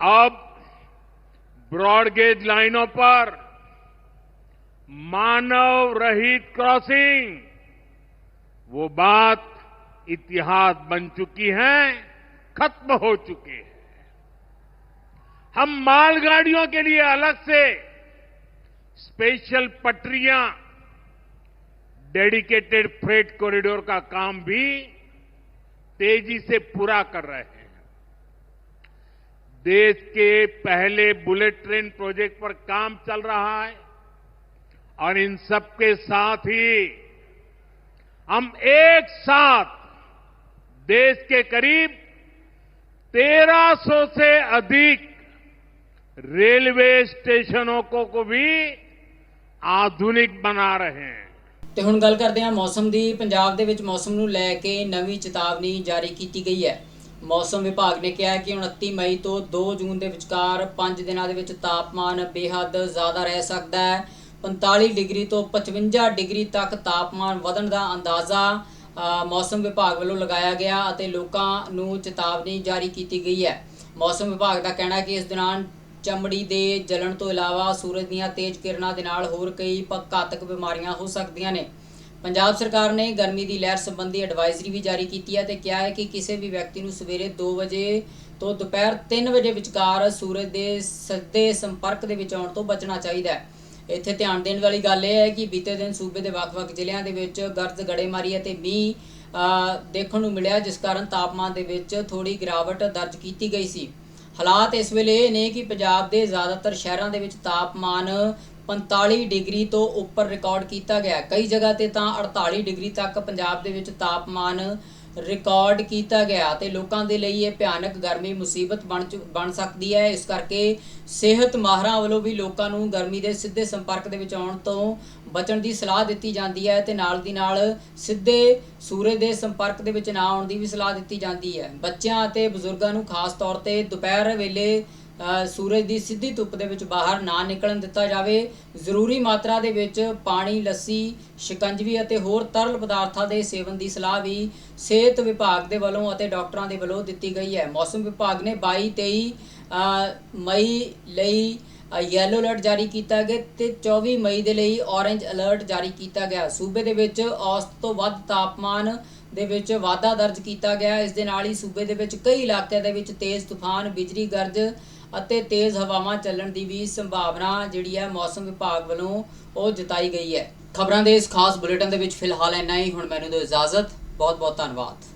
अब ब्रॉडगेज लाइनों पर मानव रहित क्रॉसिंग, वो बात इतिहास बन चुकी है, खत्म हो चुकी है। हम मालगाड़ियों के लिए अलग से स्पेशल पटरियाँ डेडिकेटेड फ्रेट कॉरिडोर का काम भी तेज़ी से पूरा कर रहे हैं। देश के पहले बुलेट ट्रेन प्रोजेक्ट पर काम चल रहा है और इन सबके साथ ही हम एक साथ देश के करीब 1300 से अधिक रेलवे स्टेशनों को, को भी ਆਧੁਨਿਕ ਬਣਾ ਰਹੇ ਤੇ ਹੁਣ ਗੱਲ ਕਰਦੇ ਹਾਂ ਮੌਸਮ ਦੀ। ਪੰਜਾਬ ਦੇ ਵਿੱਚ ਮੌਸਮ ਨੂੰ ਲੈ ਕੇ ਨਵੀਂ ਚੇਤਾਵਨੀ ਜਾਰੀ ਕੀਤੀ ਗਈ ਹੈ। ਮੌਸਮ ਵਿਭਾਗ ਨੇ ਕਿਹਾ ਕਿ 29 ਮਈ ਤੋਂ 2 ਜੂਨ ਦੇ ਵਿਚਕਾਰ 5 ਦਿਨਾਂ ਦੇ ਵਿੱਚ ਤਾਪਮਾਨ ਬੇਹੱਦ ਜ਼ਿਆਦਾ ਰਹਿ ਸਕਦਾ ਹੈ। 45 ਡਿਗਰੀ ਤੋਂ 55 ਡਿਗਰੀ ਤੱਕ ਤਾਪਮਾਨ ਵਧਣ ਦਾ ਅੰਦਾਜ਼ਾ ਮੌਸਮ ਵਿਭਾਗ ਵੱਲੋਂ ਲਗਾਇਆ ਗਿਆ ਅਤੇ ਲੋਕਾਂ ਨੂੰ ਚੇਤਾਵਨੀ ਜਾਰੀ ਕੀਤੀ ਗਈ ਹੈ। ਮੌਸਮ ਵਿਭਾਗ ਦਾ ਕਹਿਣਾ ਹੈ ਕਿ ਇਸ ਦੌਰਾਨ ਚਮੜੀ ਦੇ ਜਲਣ ਤੋਂ ਇਲਾਵਾ ਸੂਰਜ ਦੀਆਂ ਤੇਜ਼ ਕਿਰਨਾਂ ਦੇ ਨਾਲ ਹੋਰ ਕਈ ਪ- ਘਾਤਕ ਬਿਮਾਰੀਆਂ ਹੋ ਸਕਦੀਆਂ ਨੇ। ਪੰਜਾਬ ਸਰਕਾਰ ਨੇ ਗਰਮੀ ਦੀ ਲਹਿਰ ਸੰਬੰਧੀ ਐਡਵਾਈਜ਼ਰੀ ਵੀ ਜਾਰੀ ਕੀਤੀ ਹੈ ਤੇ ਕਿਹਾ ਹੈ ਕਿ ਕਿਸੇ ਵੀ ਵਿਅਕਤੀ ਨੂੰ ਸਵੇਰੇ 2 ਵਜੇ ਤੋਂ ਦੁਪਹਿਰ 3 ਵਜੇ ਵਿਚਕਾਰ ਸੂਰਜ ਦੇ ਸਿੱਧੇ ਸੰਪਰਕ ਦੇ ਵਿੱਚ ਆਉਣ ਤੋਂ ਬਚਣਾ ਚਾਹੀਦਾ ਹੈ। ਇੱਥੇ ਧਿਆਨ ਦੇਣ ਵਾਲੀ ਗੱਲ ਇਹ ਹੈ ਕਿ ਬੀਤੇ ਦਿਨ ਸੂਬੇ ਦੇ ਵੱਖ-ਵੱਖ ਜ਼ਿਲ੍ਹਿਆਂ ਦੇ ਵਿੱਚ ਗਰਜ ਗੜੇਮਾਰੀ ਅਤੇ ਮੀਂਹ ਦੇਖਣ ਨੂੰ ਮਿਲਿਆ, ਜਿਸ ਕਾਰਨ ਤਾਪਮਾਨ ਦੇ ਵਿੱਚ ਥੋੜੀ ਗਿਰਾਵਟ ਦਰਜ ਕੀਤੀ ਗਈ ਸੀ। ਹਾਲਾਤ ਇਸ ਵੇਲੇ ਇਹ ਨੇ ਕਿ ਪੰਜਾਬ ਦੇ ਜ਼ਿਆਦਾਤਰ ਸ਼ਹਿਰਾਂ ਦੇ ਵਿੱਚ ਤਾਪਮਾਨ 45 ਡਿਗਰੀ ਤੋਂ ਉੱਪਰ ਰਿਕਾਰਡ ਕੀਤਾ ਗਿਆ ਕਈ ਜਗ੍ਹਾ ਤੇ ਤਾਂ 48 ਡਿਗਰੀ ਤੱਕ ਪੰਜਾਬ ਦੇ ਵਿੱਚ ਤਾਪਮਾਨ ਰਿਕਾਰਡ ਕੀਤਾ ਗਿਆ ਤੇ ਲੋਕਾਂ ਦੇ ਲਈ ਇਹ ਭਿਆਨਕ ਗਰਮੀ ਮੁਸੀਬਤ ਬਣ ਚੁ- ਬਣ ਸਕਦੀ ਹੈ। ਇਸ ਕਰਕੇ ਸਿਹਤ ਮਾਹਰਾਂ ਵੱਲੋਂ ਵੀ ਲੋਕਾਂ ਨੂੰ ਗਰਮੀ ਦੇ ਸਿੱਧੇ ਸੰਪਰਕ ਦੇ ਵਿੱਚ ਆਉਣ ਤੋਂ ਬਚਣ ਦੀ ਸਲਾਹ ਦਿੱਤੀ ਜਾਂਦੀ ਹੈ ਤੇ ਨਾਲ ਦੀ ਨਾਲ ਸਿੱਧੇ ਸੂਰਜ ਦੇ ਸੰਪਰਕ ਦੇ ਵਿੱਚ ਨਾ ਆਉਣ ਦੀ ਵੀ ਸਲਾਹ ਦਿੱਤੀ ਜਾਂਦੀ ਹੈ। ਬੱਚਿਆਂ ਅਤੇ ਬਜ਼ੁਰਗਾਂ ਨੂੰ ਖਾਸ ਤੌਰ ਤੇ ਦੁਪਹਿਰ ਵੇਲੇ ਸੂਰਜ ਦੀ ਸਿੱਧੀ ਧੁੱਪ ਦੇ ਵਿੱਚ ਬਾਹਰ ਨਾ ਨਿਕਲਣ ਦਿੱਤਾ ਜਾਵੇ। ਜ਼ਰੂਰੀ ਮਾਤਰਾ ਦੇ ਵਿੱਚ ਪਾਣੀ, ਲੱਸੀ, ਸ਼ਿਕੰਜਵੀ ਅਤੇ ਹੋਰ ਤਰਲ ਪਦਾਰਥਾਂ ਦੇ ਸੇਵਨ ਦੀ ਸਲਾਹ ਵੀ ਸਿਹਤ ਵਿਭਾਗ ਦੇ ਵੱਲੋਂ ਅਤੇ ਡਾਕਟਰਾਂ ਦੇ ਵੱਲੋਂ ਦਿੱਤੀ ਗਈ ਹੈ। ਮੌਸਮ ਵਿਭਾਗ ਨੇ 22 23 ਮਈ ਲਈ ਯੈਲੋ ਅਲਰਟ ਜਾਰੀ ਕੀਤਾ ਗਿਆ ਤੇ 24 ਮਈ ਦੇ ਲਈ ਔਰੇਂਜ ਅਲਰਟ ਜਾਰੀ ਕੀਤਾ ਗਿਆ। ਸੂਬੇ ਦੇ ਵਿੱਚ ਔਸਤ ਤੋਂ ਵੱਧ ਤਾਪਮਾਨ ਦੇ ਵਿੱਚ ਵਾਧਾ ਦਰਜ ਕੀਤਾ ਗਿਆ। ਇਸ ਦੇ ਨਾਲ ਹੀ ਸੂਬੇ ਦੇ ਵਿੱਚ ਕਈ ਇਲਾਕਿਆਂ ਦੇ ਵਿੱਚ ਤੇਜ਼ ਤੂਫਾਨ, ਬਿਜਲੀ ਗਰਜ ਅਤੇ ਤੇਜ਼ ਹਵਾਵਾਂ ਚੱਲਣ ਦੀ ਵੀ ਸੰਭਾਵਨਾ ਜਿਹੜੀ ਹੈ ਮੌਸਮ ਵਿਭਾਗ ਵੱਲੋਂ ਉਹ ਜਤਾਈ ਗਈ ਹੈ। ਖਬਰਾਂ ਦੇ ਇਸ ਖਾਸ ਬੁਲੇਟਿਨ ਦੇ ਵਿੱਚ ਫਿਲਹਾਲ ਇੰਨਾ ਹੀ। ਹੁਣ ਮੈਨੂੰ ਦਿਓ ਇਜਾਜ਼ਤ। ਬਹੁਤ ਬਹੁਤ ਧੰਨਵਾਦ।